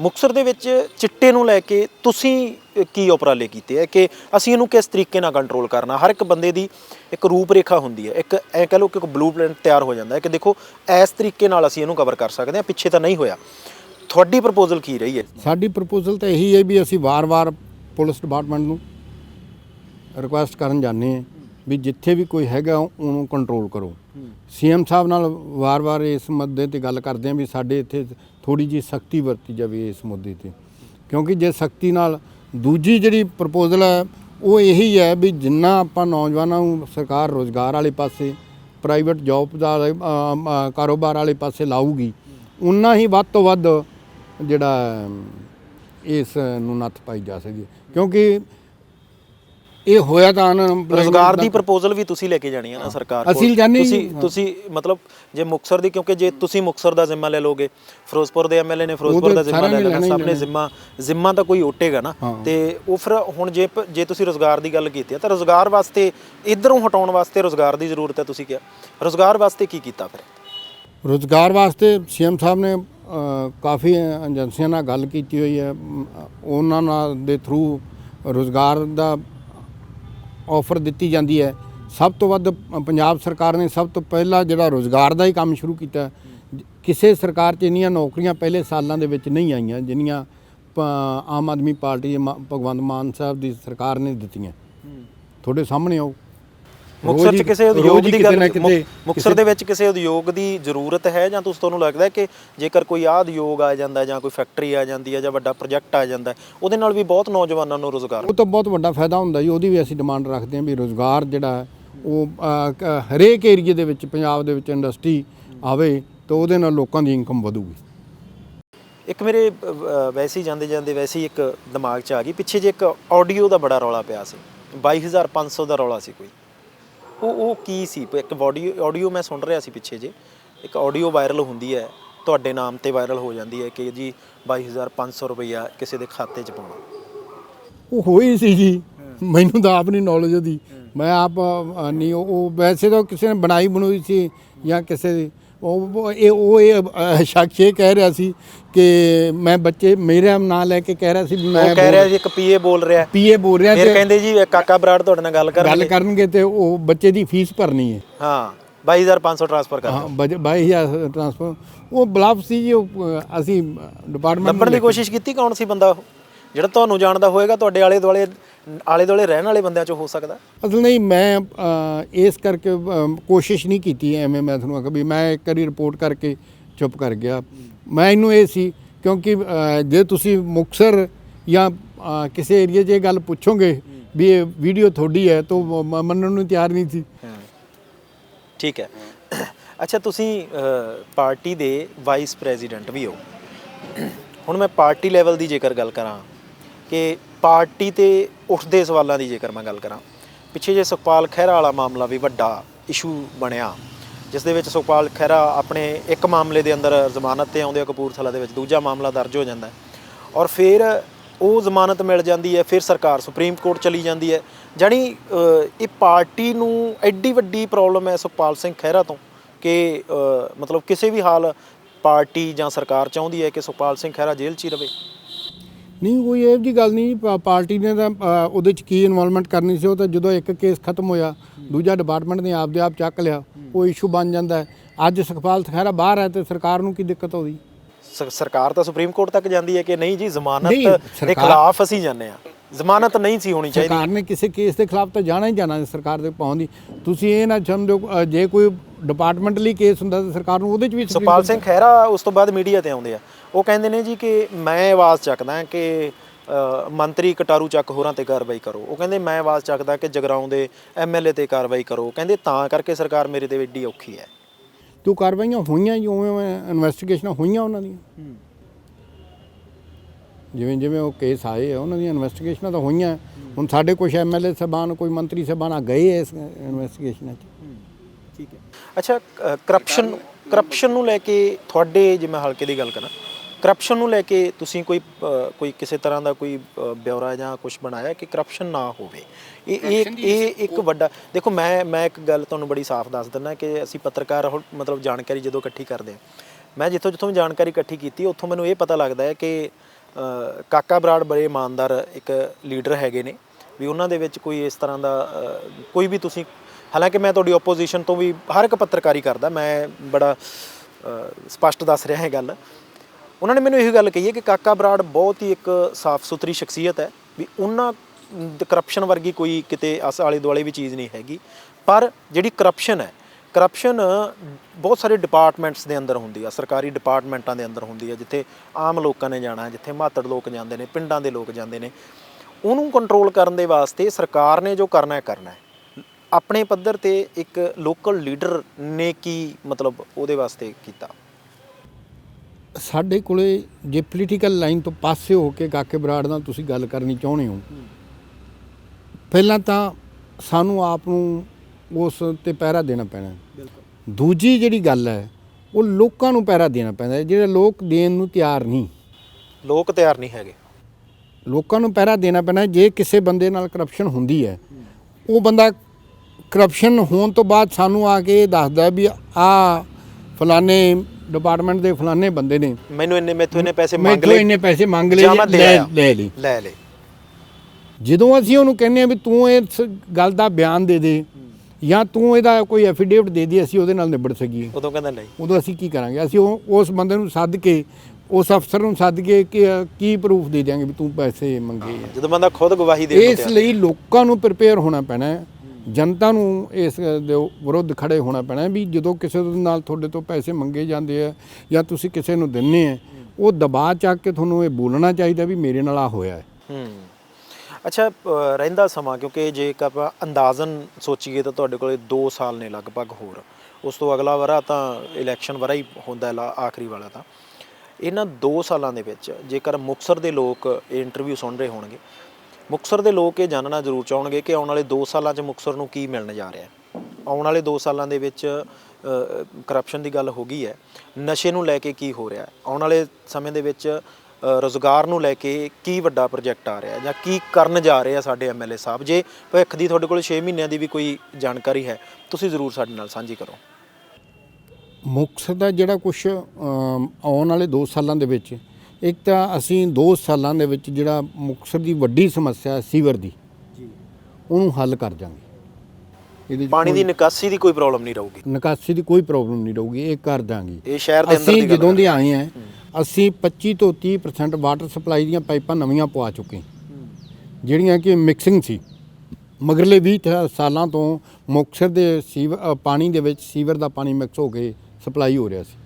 ਮੁਕਤਸਰ ਦੇ ਵਿੱਚ ਚਿੱਟੇ ਨੂੰ ਲੈ ਕੇ ਤੁਸੀਂ ਕੀ ਉਪਰਾਲੇ ਕੀਤੇ ਹੈ ਕਿ ਅਸੀਂ ਇਹਨੂੰ ਕਿਸ ਤਰੀਕੇ ਨਾਲ ਕੰਟਰੋਲ ਕਰਨਾ? ਹਰ ਇੱਕ ਬੰਦੇ ਦੀ ਇੱਕ ਰੂਪ ਰੇਖਾ ਹੁੰਦੀ ਹੈ। ਇੱਕ ਐ ਕਹ ਲਓ ਕਿ ਇੱਕ ਬਲੂਪ੍ਰਿੰਟ ਤਿਆਰ ਹੋ ਜਾਂਦਾ ਹੈ ਕਿ ਦੇਖੋ, ਇਸ ਤਰੀਕੇ ਨਾਲ ਅਸੀਂ ਇਹਨੂੰ ਕਵਰ ਕਰ ਸਕਦੇ ਹਾਂ, ਪਿੱਛੇ ਤਾਂ ਨਹੀਂ ਹੋਇਆ। ਤੁਹਾਡੀ ਪ੍ਰਪੋਜ਼ਲ ਕੀ ਰਹੀ ਹੈ? ਸਾਡੀ ਪ੍ਰਪੋਜ਼ਲ ਤਾਂ ਇਹੀ ਹੈ ਵੀ ਅਸੀਂ ਵਾਰ-ਵਾਰ ਪੁਲਿਸ ਡਿਪਾਰਟਮੈਂਟ ਨੂੰ ਰਿਕੁਐਸਟ ਕਰਨ ਜਾਂਦੇ ਹਾਂ। ਵੀ ਜਿੱਥੇ ਵੀ ਕੋਈ ਹੈਗਾ, ਉਹਨੂੰ ਕੰਟਰੋਲ ਕਰੋ। ਸੀਐਮ ਸਾਹਿਬ ਨਾਲ ਵਾਰ-ਵਾਰ ਇਸ ਮੁੱਦੇ ਤੇ ਗੱਲ ਕਰਦੇ ਹਾਂ ਵੀ ਸਾਡੇ ਇੱਥੇ ਥੋੜੀ ਜਿਹੀ ਸਖਤੀ ਵਰਤੀ ਜਾਵੇ ਇਸ ਮੁੱਦੇ ਤੇ। ਕਿਉਂਕਿ ਜੇ ਸਖਤੀ ਨਾਲ ਦੂਜੀ ਜਿਹੜੀ ਪ੍ਰਪੋਜ਼ਲ ਹੈ, ਉਹ ਇਹੀ ਹੈ ਵੀ ਜਿੰਨਾ ਆਪਾਂ ਨੌਜਵਾਨਾਂ ਨੂੰ ਸਰਕਾਰ ਰੋਜ਼ਗਾਰ ਵਾਲੇ ਪਾਸੇ ਪ੍ਰਾਈਵੇਟ ਜੌਬ ਦਾ ਕਾਰੋਬਾਰ ਵਾਲੇ ਪਾਸੇ ਲਾਊਗੀ ਉਨਾ ਹੀ ਵੱਧ ਤੋਂ ਵੱਧ ਜਿਹੜਾ, ਇਸ ਨੂੰ ਨੱਥ ਪਾਈ ਜਾ ਸਕੇ। ਕਿਉਂਕਿ ਇਹ ਹੋਇਆ ਤਾਂ ਰੋਜ਼ਗਾਰ ਦੀ ਪ੍ਰਪੋਜ਼ਲ ਵੀ ਤੁਸੀਂ ਲੈ ਕੇ ਜਾਣੀ ਹੈ ਨਾ ਸਰਕਾਰ ਕੋਲ। ਅਸੀਂ ਜਾਣੀ- ਤੁਸੀਂ ਤੁਸੀਂ ਮਤਲਬ ਜੇ ਮੁਕਸਰ ਦੀ ਕਿਉਂਕਿ ਜੇ ਤੁਸੀਂ ਮੁਕਸਰ ਦਾ ਜ਼ਿੰਮਾ ਲੈ ਲੋਗੇ ਫਿਰੋਜ਼ਪੁਰ ਦੇ ਐਮਐਲਏ ਨੇ ਫਿਰੋਜ਼ਪੁਰ ਦਾ ਜ਼ਿੰਮਾ ਲੈ ਲੈਣਾ ਸਭ ਨੇ। ਜ਼ਿੰਮਾ ਜ਼ਿੰਮਾ ਤਾਂ ਕੋਈ ਓਟੇਗਾ ਨਾ। ਤੇ ਉਹ ਫਿਰ ਹੁਣ ਜੇ ਜੇ ਤੁਸੀਂ ਰੋਜ਼ਗਾਰ ਦੀ ਗੱਲ ਕੀਤੀ ਹੈ ਤਾਂ ਰੋਜ਼ਗਾਰ ਵਾਸਤੇ ਇਧਰੋਂ ਹਟਾਉਣ ਵਾਸਤੇ ਰੋਜ਼ਗਾਰ ਦੀ ਜ਼ਰੂਰਤ ਹੈ ਤੁਸੀਂ ਕਿਹਾ। ਰੋਜ਼ਗਾਰ ਵਾਸਤੇ ਕੀ ਕੀਤਾ ਫਿਰ? ਰੋਜ਼ਗਾਰ ਵਾਸਤੇ ਸੀਐਮ ਸਾਹਿਬ ਨੇ ਕਾਫੀ ਏਜੰਸੀਆਂ ਨਾਲ ਗੱਲ ਕੀਤੀ ਹੋਈ ਹੈ। ਉਹਨਾਂ ਨਾਲ ਦੇ ਥਰੂ ਰੋਜ਼ਗਾਰ ਦਾ ਆਫਰ ਦਿੱਤੀ ਜਾਂਦੀ ਹੈ। ਸਭ ਤੋਂ ਵੱਧ ਪੰਜਾਬ ਸਰਕਾਰ ਨੇ ਸਭ ਤੋਂ ਪਹਿਲਾਂ ਜਿਹੜਾ ਰੋਜ਼ਗਾਰ ਦਾ ਹੀ ਕੰਮ ਸ਼ੁਰੂ ਕੀਤਾ ਕਿਸੇ ਸਰਕਾਰ 'ਚ ਇੰਨੀਆਂ ਨੌਕਰੀਆਂ ਪਹਿਲੇ ਸਾਲਾਂ ਦੇ ਵਿੱਚ ਨਹੀਂ ਆਈਆਂ ਜਿੰਨੀਆਂ ਆਮ ਆਦਮੀ ਪਾਰਟੀ ਭਗਵੰਤ ਮਾਨ ਸਾਹਿਬ ਦੀ ਸਰਕਾਰ ਨੇ ਦਿੱਤੀਆਂ। ਤੁਹਾਡੇ ਸਾਹਮਣੇ ਆਓ। ਮੁਕਸਰ ਚ ਕਿਸੇ ਉਦਯੋਗ ਦੀ ਗੱਲ ਮੁਕਸਰ ਦੇ ਵਿੱਚ ਕਿਸੇ ਉਦਯੋਗ ਦੀ ਜ਼ਰੂਰਤ ਹੈ ਜਾਂ ਤੁਸੀਂ ਤੁਹਾਨੂੰ ਲੱਗਦਾ ਕਿ ਜੇਕਰ ਕੋਈ ਆਹ ਉਦਯੋਗ ਆ ਜਾਂਦਾ ਜਾਂ ਕੋਈ ਫੈਕਟਰੀ ਆ ਜਾਂਦੀ ਹੈ ਜਾਂ ਵੱਡਾ ਪ੍ਰੋਜੈਕਟ ਆ ਜਾਂਦਾ ਉਹਦੇ ਨਾਲ ਵੀ ਬਹੁਤ ਨੌਜਵਾਨਾਂ ਨੂੰ ਰੋਜ਼ਗਾਰ ਉਹ ਤਾਂ ਬਹੁਤ ਵੱਡਾ ਫਾਇਦਾ ਹੁੰਦਾ ਜੀ ਉਹਦੀ ਵੀ ਅਸੀਂ ਡਿਮਾਂਡ ਰੱਖਦੇ ਹਾਂ ਵੀ ਰੋਜ਼ਗਾਰ ਜਿਹੜਾ ਉਹ ਹਰੇਕ ਏਰੀਏ ਦੇ ਵਿੱਚ ਪੰਜਾਬ ਦੇ ਵਿੱਚ ਇੰਡਸਟਰੀ ਆਵੇ ਤਾਂ ਉਹਦੇ ਨਾਲ ਲੋਕਾਂ ਦੀ ਇਨਕਮ ਵਧੂਗੀ। ਇੱਕ ਮੇਰੇ ਵੈਸੇ ਹੀ ਜਾਂਦੇ ਜਾਂਦੇ ਵੈਸੇ ਹੀ ਇੱਕ ਦਿਮਾਗ 'ਚ ਆ ਗਈ ਪਿੱਛੇ ਜੇ ਇੱਕ ਆਡੀਓ ਦਾ ਬੜਾ ਰੌਲਾ ਪਿਆ ਸੀ 22500 ਦਾ ਰੌਲਾ ਸੀ ਕੋਈ। ਉਹ ਉਹ ਕੀ ਸੀ? ਇੱਕ ਆਡੀਓ ਆਡੀਓ ਮੈਂ ਸੁਣ ਰਿਹਾ ਸੀ ਪਿੱਛੇ ਜੇ। ਇੱਕ ਆਡੀਓ ਵਾਇਰਲ ਹੁੰਦੀ ਹੈ। ਤੁਹਾਡੇ ਨਾਮ ਤੇ ਵਾਇਰਲ ਹੋ ਜਾਂਦੀ ਹੈ ਕਿ ਜੀ 22500 ਰੁਪਈਆ ਕਿਸੇ ਦੇ ਖਾਤੇ 'ਚ ਪਾਉਣਾ। ਉਹ ਹੋਈ ਸੀ ਜੀ। ਮੈਨੂੰ ਤਾਂ ਆਪ ਨਹੀਂ ਨੌਲੇਜ ਉਹਦੀ। ਮੈਂ ਆਪ ਨਹੀਂ ਉਹ ਉਹ ਵੈਸੇ ਤਾਂ ਕਿਸੇ ਨੇ ਬਣਾਈ ਬਣਾਈ ਸੀ ਜਾਂ ਕਿਸੇ ਦੀ। ਉਹ ਉਹ ਇਹ ਉਹ ਇਹ ਅ, ਸ਼ਖਸ ਇਹ ਕਹਿ ਰਿਹਾ ਸੀ ਕਿ ਮੈਂ ਬੱਚੇ ਮੇਰਾ ਨਾਂ ਲੈ ਕੇ ਕਹਿ ਰਿਹਾ ਸੀ ਮੈਂ ਉਹ ਕਹਿ ਰਿਹਾ ਸੀ ਇੱਕ ਪੀਏ ਬੋਲ ਰਿਹਾ। ਪੀਏ ਬੋਲ ਰਿਹਾ ਫਿਰ ਤੇ ਕਹਿੰਦੇ ਜੀ ਕਾਕਾ ਬਰਾੜ ਤੁਹਾਡੇ ਨਾਲ ਗੱਲ ਗੱਲ ਕਰਨਗੇ ਕਰਨਗੇ ਤੇ ਉਹ ਬੱਚੇ ਦੀ ਫੀਸ ਭਰਨੀ ਹੈ। ਹਾਂ 22500 ਟ੍ਰਾਂਸਫਰ ਕਰ ਹਾਂ ਬਜ 22000 ਟ੍ਰਾਂਸਫਰ ਉਹ ਬਲਫ ਸੀ ਜੀ ਅਸੀਂ ਡਿਪਾਰਟਮੈਂਟ ਲੱਭਣ ਦੀ ਕੋਸ਼ਿਸ਼ ਕੀਤੀ ਕੌਣ ਸੀ ਬੰਦਾ ਉਹ? ਜਿਹੜਾ ਤੁਹਾਨੂੰ ਜਾਣਦਾ ਹੋਏਗਾ ਤੁਹਾਡੇ ਆਲੇ ਦੁਆਲੇ ਆਲੇ ਦੁਆਲੇ ਰਹਿਣ ਵਾਲੇ ਬੰਦਿਆਂ ਚੋਂ ਹੋ ਸਕਦਾ? ਅਸਲ ਨਹੀਂ ਮੈਂ ਇਸ ਕਰਕੇ ਕੋਸ਼ਿਸ਼ ਨਹੀਂ ਕੀਤੀ ਐਵੇਂ ਮੈਂ ਤੁਹਾਨੂੰ ਆਖਿਆ ਵੀ ਮੈਂ ਇੱਕ ਵਾਰੀ ਰਿਪੋਰਟ ਕਰਕੇ ਚੁੱਪ ਕਰ ਗਿਆ। ਮੈਂ ਇਹਨੂੰ ਇਹ ਸੀ ਕਿਉਂਕਿ ਜੇ ਤੁਸੀਂ ਮੁਕਸਰ ਜਾਂ ਕਿਸੇ ਏਰੀਏ 'ਚ ਇਹ ਗੱਲ ਪੁੱਛੋਗੇ ਵੀ ਇਹ ਵੀਡੀਓ ਤੁਹਾਡੀ ਹੈ ਤਾਂ ਮੰਨਣ ਨੂੰ ਤਿਆਰ ਨਹੀਂ ਸੀ। ਠੀਕ ਹੈ। ਅੱਛਾ ਤੁਸੀਂ ਪਾਰਟੀ ਦੇ ਵਾਈਸ ਪ੍ਰੈਜ਼ੀਡੈਂਟ ਵੀ ਹੋ। ਹੁਣ ਮੈਂ ਪਾਰਟੀ ਲੈਵਲ ਦੀ ਜੇਕਰ ਗੱਲ ਕਰਾਂ ਕਿ ਪਾਰਟੀ ਤੇ ਉੱਠਦੇ ਸਵਾਲਾਂ ਦੀ ਜੇਕਰ ਮੈਂ ਗੱਲ ਕਰਾਂ, ਪਿੱਛੇ ਜੇ ਸੁਖਪਾਲ ਖਹਿਰਾ ਵਾਲਾ ਮਾਮਲਾ ਵੀ ਵੱਡਾ ਇਸ਼ੂ ਬਣਿਆ, ਜਿਸ ਦੇ ਵਿੱਚ ਸੁਖਪਾਲ ਖਹਿਰਾ ਆਪਣੇ ਇੱਕ ਮਾਮਲੇ ਦੇ ਅੰਦਰ ਜ਼ਮਾਨਤ ਤੇ ਆਉਂਦੇ ਆ, ਕਪੂਰਥਲਾ ਦੇ ਵਿੱਚ ਦੂਜਾ ਮਾਮਲਾ ਦਰਜ ਹੋ ਜਾਂਦਾ ਔਰ ਫਿਰ ਉਹ ਜ਼ਮਾਨਤ ਮਿਲ ਜਾਂਦੀ ਹੈ, ਫਿਰ ਸਰਕਾਰ ਸੁਪਰੀਮ ਕੋਰਟ ਚਲੀ ਜਾਂਦੀ ਹੈ, ਜਾਣੀ ਇਹ ਪਾਰਟੀ ਨੂੰ ਐਡੀ ਵੱਡੀ ਪ੍ਰੋਬਲਮ ਹੈ ਸੁਖਪਾਲ ਸਿੰਘ ਖਹਿਰਾ ਤੋਂ ਕਿ ਮਤਲਬ ਕਿਸੇ ਵੀ ਹਾਲ ਪਾਰਟੀ ਜਾਂ ਸਰਕਾਰ ਚਾਹੁੰਦੀ ਹੈ ਕਿ ਸੁਖਪਾਲ ਸਿੰਘ ਖਹਿਰਾ ਜੇਲ੍ਹ 'ਚ ਹੀ ਰਵੇ। ਨਹੀਂ ਕੋਈ ਇਹ ਜੀ ਗੱਲ ਨਹੀਂ ਪਾ- ਪਾਰਟੀ ਨੇ ਤਾਂ ਅ, ਉਹਦੇ ਚ ਕੀ ਇਨਵੋਲਵਮੈਂਟ ਕਰਨੀ ਸੀ ਉਹ ਤਾਂ ਜਦੋਂ ਇੱਕ ਕੇਸ ਖਤਮ ਹੋਇਆ ਦੂਜਾ ਡਿਪਾਰਟਮੈਂਟ ਨੇ ਆਪਦੇ ਆਪ ਚੱਕ ਲਿਆ ਉਹ ਇਸ਼ੂ ਬਣ ਜਾਂਦਾ ਹੈ। ਅੱਜ ਸੁਖਪਾਲ ਖਹਿਰਾ ਬਾਹਰ ਹੈ ਤੇ ਸਰਕਾਰ ਨੂੰ ਕੀ ਦਿੱਕਤ ਸ- ਸਰਕਾਰ ਤਾਂ ਸੁਪਰੀਮ ਕੋਰਟ ਤੱਕ ਜਾਂਦੀ ਹੈ ਕਿ ਨਹੀਂ ਜੀ ਜ਼ਮਾਨਤ ਦੇ ਸਰਕਾਰ- ਖਿਲਾਫ ਅਸੀਂ ਜਾਂਦੇ ਆ ਜ਼ਮਾਨਤ ਨਹੀਂ ਸੀ ਹੋਣੀ ਚਾਹੀਦੀ। ਸਰਕਾਰ ਨੇ ਕਿਸੇ ਕੇਸ ਦੇ ਖਿਲਾਫ ਤਾਂ ਜਾਣਾ ਹੀ ਜਾਣਾ ਹੈ ਸਰਕਾਰ ਦੇ ਪਾਉਂਦੀ ਤੁਸੀਂ ਇਹ ਨਾ ਸਮਝੋ ਅ, ਜੇ ਕੋਈ ਡਿਪਾਰਟਮੈਂਟਲੀ ਕੇਸ ਹੁੰਦਾ ਤਾਂ ਸਰਕਾਰ ਨੂੰ ਉਹਦੇ ਚ ਵੀ ਸੁਖਪਾਲ ਸਿੰਘ ਖਹਿਰਾ ਉਸ ਤੋਂ ਬਾਅਦ ਮੀਡੀਆ ਤੇ ਆਉਂਦੇ ਆ। ਉਹ ਕਹਿੰਦੇ ਨੇ ਜੀ ਕਿ ਮੈਂ ਆਵਾਜ਼ ਚੱਕਦਾ ਕਿ ਮੰਤਰੀ ਕਟਾਰੂ ਚੱਕ ਹੋਰਾਂ ਤੇ ਕਾਰਵਾਈ ਕਰੋ। ਉਹ ਕਹਿੰਦੇ ਮੈਂ ਆਵਾਜ਼ ਚੱਕਦਾ ਕਿ ਜਗਰਾਉਂ ਦੇ ਐਮਐਲਏ ਤੇ ਕਾਰਵਾਈ ਕਰੋ। ਕਹਿੰਦੇ ਤਾਂ ਕਰਕੇ ਸਰਕਾਰ ਮੇਰੇ ਤੇ ਏਡੀ ਔਖੀ ਹੈ। ਜੋ ਕਾਰਵਾਈਆਂ ਹੋਈਆਂ ਜੀ ਉਵੇਂ ਇਨਵੈਸਟੀਗੇਸ਼ਨਾਂ ਹੋਈਆਂ ਉਹਨਾਂ ਦੀਆਂ? ਜਿਵੇਂ ਜਿਵੇਂ ਉਹ ਕੇਸ ਆਏ ਆ ਉਹਨਾਂ ਦੀਆਂ ਇਨਵੈਸਟੀਗੇਸ਼ਨਾਂ ਤਾਂ ਹੋਈਆਂ। ਹੁਣ ਸਾਡੇ ਕੁਝ ਐਮਐਲਏ ਸਾਹਿਬਾਨ ਕੋਈ ਮੰਤਰੀ ਸਾਹਿਬਾਨ ਆ ਗਏ ਇਸ ਇਨਵੈਸਟੀਗੇਸ਼ਨਾਂ 'ਚ। ਠੀਕ ਹੈ। ਅੱਛਾ ਕਰਪਸ਼ਨ ਕਰਪਸ਼ਨ ਨੂੰ ਲੈ ਕੇ ਤੁਹਾਡੇ ਜੇ ਮੈਂ ਹਲਕੇ ਦੀ ਗੱਲ ਕਰਾਂ ਕਰਪਸ਼ਨ ਨੂੰ ਲੈ ਕੇ ਤੁਸੀਂ ਕੋਈ ਕੋਈ ਕਿਸੇ ਤਰ੍ਹਾਂ ਦਾ ਕੋਈ ਅ, ਬਿਊਰਾ ਜਾਂ ਕੁਝ ਬਣਾਇਆ ਕਿ ਕਰਪਸ਼ਨ ਨਾ ਹੋਵੇ? ਇਹ ਇਹ ਇਹ ਇੱਕ ਵੱਡਾ ਦੇਖੋ ਮੈਂ ਮੈਂ ਇੱਕ ਗੱਲ ਤੁਹਾਨੂੰ ਬੜੀ ਸਾਫ਼ ਦੱਸ ਦਿੰਦਾ ਕਿ ਅਸੀਂ ਪੱਤਰਕਾਰ ਮਤਲਬ ਜਾਣਕਾਰੀ ਜਦੋਂ ਇਕੱਠੀ ਕਰਦੇ ਹਾਂ। ਮੈਂ ਜਿੱਥੋਂ ਜਿੱਥੋਂ ਜਾਣਕਾਰੀ ਇਕੱਠੀ ਕੀਤੀ ਉੱਥੋਂ ਮੈਨੂੰ ਇਹ ਪਤਾ ਲੱਗਦਾ ਹੈ ਕਿ ਕਾਕਾ ਬਰਾੜ ਬੜੇ ਇਮਾਨਦਾਰ ਇੱਕ ਲੀਡਰ ਹੈਗੇ ਨੇ ਵੀ ਉਹਨਾਂ ਦੇ ਵਿੱਚ ਕੋਈ ਇਸ ਤਰ੍ਹਾਂ ਦਾ ਕੋਈ ਵੀ ਤੁਸੀਂ ਹਾਲਾਂਕਿ ਮੈਂ ਤੁਹਾਡੀ ਆਪੋਜੀਸ਼ਨ ਤੋਂ ਵੀ ਹਰ ਇੱਕ ਪੱਤਰਕਾਰੀ ਕਰਦਾ ਮੈਂ ਬੜਾ ਸਪਸ਼ਟ ਦੱਸ ਰਿਹਾ ਇਹ ਗੱਲ। ਉਹਨਾਂ ਨੇ ਮੈਨੂੰ ਇਹ ਗੱਲ ਕਹੀ ਹੈ ਕਿ ਕਾਕਾ ਬਰਾੜ ਬਹੁਤ ਹੀ ਇੱਕ ਸਾਫ਼ ਸੁਥਰੀ ਸ਼ਖਸੀਅਤ ਹੈ ਵੀ ਉਹਨਾਂ ਕਰਪਸ਼ਨ ਵਰਗੀ ਕੋਈ ਕਿਤੇ ਅਸ ਆਲੇ ਦੁਆਲੇ ਵੀ ਚੀਜ਼ ਨਹੀਂ ਹੈਗੀ। ਪਰ ਜਿਹੜੀ ਕਰਪਸ਼ਨ ਹੈ ਕਰਪਸ਼ਨ ਬਹੁਤ ਸਾਰੇ ਡਿਪਾਰਟਮੈਂਟਸ ਦੇ ਅੰਦਰ ਹੁੰਦੀ ਆ, ਸਰਕਾਰੀ ਡਿਪਾਰਟਮੈਂਟਾਂ ਦੇ ਅੰਦਰ ਹੁੰਦੀ ਆ, ਜਿੱਥੇ ਆਮ ਲੋਕਾਂ ਨੇ ਜਾਣਾ, ਜਿੱਥੇ ਮਾਤੜ ਲੋਕ ਜਾਂਦੇ ਨੇ, ਪਿੰਡਾਂ ਦੇ ਲੋਕ ਜਾਂਦੇ ਨੇ। ਉਹਨੂੰ ਕੰਟਰੋਲ ਕਰਨ ਦੇ ਵਾਸਤੇ ਸਰਕਾਰ ਨੇ ਜੋ ਕਰਨਾ ਹੈ ਕਰਨਾ ਹੈ। ਆਪਣੇ ਪੱਧਰ ਤੇ ਇੱਕ ਲੋਕਲ ਲੀਡਰ ਨੇ ਕੀ ਮਤਲਬ ਉਹਦੇ ਵਾਸਤੇ ਕੀਤਾ? ਸਾਡੇ ਕੋਲੇ ਜੇ ਪੋਲੀਟੀਕਲ ਲਾਈਨ ਤੋਂ ਪਾਸੇ ਹੋ ਕੇ ਕਾਕੇ ਬਰਾੜ ਨਾਲ ਤੁਸੀਂ ਗੱਲ ਕਰਨੀ ਚਾਹੁੰਦੇ ਹੋ ਪਹਿਲਾਂ ਤਾਂ ਸਾਨੂੰ ਆਪ ਨੂੰ ਉਸ ਤੇ ਪਹਿਰਾ ਦੇਣਾ ਪੈਣਾ। ਬਿਲਕੁਲ ਦੂਜੀ ਜਿਹੜੀ ਗੱਲ ਹੈ ਉਹ ਲੋਕਾਂ ਨੂੰ ਪਹਿਰਾ ਦੇਣਾ ਪੈਂਦਾ ਜਿਹੜੇ ਲੋਕ ਦੇਣ ਨੂੰ ਤਿਆਰ ਨਹੀਂ ਲੋਕ ਤਿਆਰ ਨਹੀਂ ਹੈਗੇ ਲੋਕਾਂ ਨੂੰ ਪਹਿਰਾ ਦੇਣਾ ਪੈਣਾ। ਜੇ ਕਿਸੇ ਬੰਦੇ ਨਾਲ ਕਰਪਸ਼ਨ ਹੁੰਦੀ ਹੈ ਉਹ ਬੰਦਾ ਕਰਪਸ਼ਨ ਹੋਣ ਤੋਂ ਬਾਅਦ ਸਾਨੂੰ ਆ ਕੇ ਇਹ ਦੱਸਦਾ ਵੀ ਆ ਫਲਾਣੇ ਡਿਪਾਰਟਮੈਂਟ ਦੇ ਫਲਾਣੇ ਬੰਦੇ ਨੇ। ਮੈਨੂੰ ਇੰਨੇ ਮੈਥੋਂ ਇੰਨੇ ਪੈਸੇ ਮੰਗ ਮੈਥੋਂ ਲਏ। ਇੰਨੇ ਪੈਸੇ ਮੰਗ ਲਏ ਜਾਂ ਮੈਂ ਦੇ ਲੈ। ਲੈ ਲਈ। ਲੈ ਲੈ ਜਦੋਂ ਅਸੀਂ ਉਹਨੂੰ ਕਹਿੰਦੇ ਆ ਵੀ ਤੂੰ ਇਸ ਗੱਲ ਦਾ ਬਿਆਨ ਦੇ ਦੇ ਜਾਂ ਤੂੰ ਇਹਦਾ ਕੋਈ ਐਫੀਡੇਵਿਟ ਦੇ ਦੇ ਅਸੀਂ ਉਹਦੇ ਨਾਲ ਨਿਬੜ ਸਕੀਏ। ਉਦੋਂ ਕਹਿੰਦਾ ਨਹੀਂ। ਉਦੋਂ ਅਸੀਂ ਕੀ ਕਰਾਂਗੇ? ਅਸੀਂ ਉਹ ਉਸ ਬੰਦੇ ਨੂੰ ਸੱਦ ਕੇ ਉਸ ਅਫਸਰ ਨੂੰ ਸੱਦ ਕੇ ਕਿ ਅ, ਕੀ ਪ੍ਰੂਫ ਦੇ ਦਿਆਂਗੇ ਵੀ ਤੂੰ ਪੈਸੇ ਮੰਗੇ ਆ। ਜਦੋਂ ਬੰਦਾ ਖੁਦ ਗਵਾਹੀ ਦੇ ਇਸ ਲਈ ਲੋਕਾਂ ਨੂੰ ਪ੍ਰਿਪੇਅਰ ਹੋਣਾ ਪੈਣਾ ਹੈ। ਜਨਤਾ ਨੂੰ ਇਸ ਦੇ ਵਿਰੁੱਧ ਖੜੇ ਹੋਣਾ ਪੈਣਾ ਵੀ ਜਦੋਂ ਕਿਸੇ ਦੇ ਨਾਲ ਤੁਹਾਡੇ ਤੋਂ ਪੈਸੇ ਮੰਗੇ ਜਾਂਦੇ ਆ ਜਾਂ ਤੁਸੀਂ ਕਿਸੇ ਨੂੰ ਦਿੰਨੇ ਆ, ਉਹ ਦਬਾਅ ਚੱਕ ਕੇ ਤੁਹਾਨੂੰ ਇਹ ਬੋਲਣਾ ਚਾਹੀਦਾ ਵੀ ਮੇਰੇ ਨਾਲ ਆ ਹੋਇਆ ਹੈ। ਹੂੰ। ਅੱਛਾ ਰਹਿੰਦਾ ਸਮਾਂ ਕਿਉਂਕਿ ਜੇ ਆਪਾਂ ਅੰਦਾਜ਼ਨ ਸੋਚੀਏ ਤਾਂ ਤੁਹਾਡੇ ਕੋਲੇ 2 ਸਾਲ ਨੇ ਲਗਭਗ ਹੋਰ। ਉਸ ਤੋਂ ਅਗਲਾ ਵਰਾ ਤਾਂ ਇਲੈਕਸ਼ਨ ਵਰਾ ਹੀ ਹੁੰਦਾ ਲਾ- ਆਖਰੀ ਵਾਲਾ ਤਾਂ। ਇਹਨਾਂ 2 ਸਾਲਾਂ ਦੇ ਵਿੱਚ ਜੇਕਰ ਮੁਕਸਰ ਦੇ ਲੋਕ ਇਹ ਇੰਟਰਵਿਊ ਸੁਣ ਰਹੇ ਹੋਣਗੇ ਮੁਕਸਰ ਦੇ ਲੋਕ ਇਹ ਜਾਣਨਾ ਜ਼ਰੂਰ ਚਾਹਣਗੇ ਕਿ ਆਉਣ ਵਾਲੇ 2 ਸਾਲਾਂ 'ਚ ਮੁਕਸਰ ਨੂੰ ਕੀ ਮਿਲਣ ਜਾ ਰਿਹਾ ਹੈ। ਆਉਣ ਵਾਲੇ 2 ਸਾਲਾਂ ਦੇ ਵਿੱਚ ਕਰਪਸ਼ਨ ਦੀ ਗੱਲ ਹੋ ਗਈ ਹੈ। ਨਸ਼ੇ ਨੂੰ ਲੈ ਕੇ ਕੀ ਹੋ ਰਿਹਾ ਹੈ? ਆਉਣ ਵਾਲੇ ਸਮੇਂ ਦੇ ਵਿੱਚ ਅ, ਰੁਜ਼ਗਾਰ ਨੂੰ ਲੈ ਕੇ ਕੀ ਵੱਡਾ ਪ੍ਰੋਜੈਕਟ ਆ ਰਿਹਾ ਜਾਂ ਕੀ ਕਰਨ ਜਾ ਰਹੇ ਆ ਸਾਡੇ ਐਮਐਲਏ ਸਾਹਿਬ? ਜੇ ਭਵਿੱਖ ਦੀ ਤੁਹਾਡੇ ਕੋਲ 6 ਮਹੀਨਿਆਂ ਦੀ ਵੀ ਕੋਈ ਜਾਣਕਾਰੀ ਹੈ ਤੁਸੀਂ ਜ਼ਰੂਰ ਸਾਡੇ ਨਾਲ ਸਾਂਝੀ ਕਰੋ। ਮੁਕਤਸਰ ਦਾ ਜਿਹੜਾ ਕੁਝ ਆਉਣ ਵਾਲੇ 2 ਸਾਲਾਂ ਦੇ ਵਿੱਚ ਇੱਕ ਤਾਂ ਅਸੀਂ 2 ਸਾਲਾਂ ਦੇ ਵਿੱਚ ਜਿਹੜਾ ਮੁਕਤਸਰ ਦੀ ਵੱਡੀ ਸਮੱਸਿਆ ਹੈ ਸੀਵਰ ਦੀ ਜੀ। ਉਹਨੂੰ ਹੱਲ ਕਰ ਜਾਵਾਂਗੇ। ਇਹਦੇ 'ਚ ਪਾਣੀ ਦੀ ਨਿਕਾਸੀ ਦੀ ਕੋਈ ਪ੍ਰੋਬਲਮ ਨਹੀਂ ਰਹੂਗੀ। ਨਿਕਾਸੀ ਦੀ ਕੋਈ ਪ੍ਰੋਬਲਮ ਨਹੀਂ ਰਹੂਗੀ ਇਹ ਕਰ ਦਾਂਗੇ ਇਹ ਸ਼ਹਿਰ ਦੇ ਅੰਦਰ ਅਸੀਂ ਦੀ ਗੱਲ ਜਦੋਂ ਹੈ। ਦੇ ਆਏ ਆ ਅਸੀਂ 25 ਤੋਂ 30% ਵਾਟਰ ਸਪਲਾਈ ਦੀਆਂ ਪਾਈਪਾਂ ਨਵੀਆਂ ਪਵਾ ਚੁੱਕੇ ਹਾਂ। ਜਿਹੜੀਆਂ ਕਿ ਮਿਕਸਿੰਗ ਸੀ। ਮਗਰਲੇ 20 ਥ- ਸਾਲਾਂ ਤੋਂ ਮੁਕਤਸਰ ਦੇ ਸੀਵ ਅ, ਪਾਣੀ ਦੇ ਵਿੱਚ ਸੀਵਰ ਦਾ ਪਾਣੀ ਮਿਕਸ ਹੋ ਕੇ ਸਪਲਾਈ ਹੋ ਰਿਹਾ ਸੀ।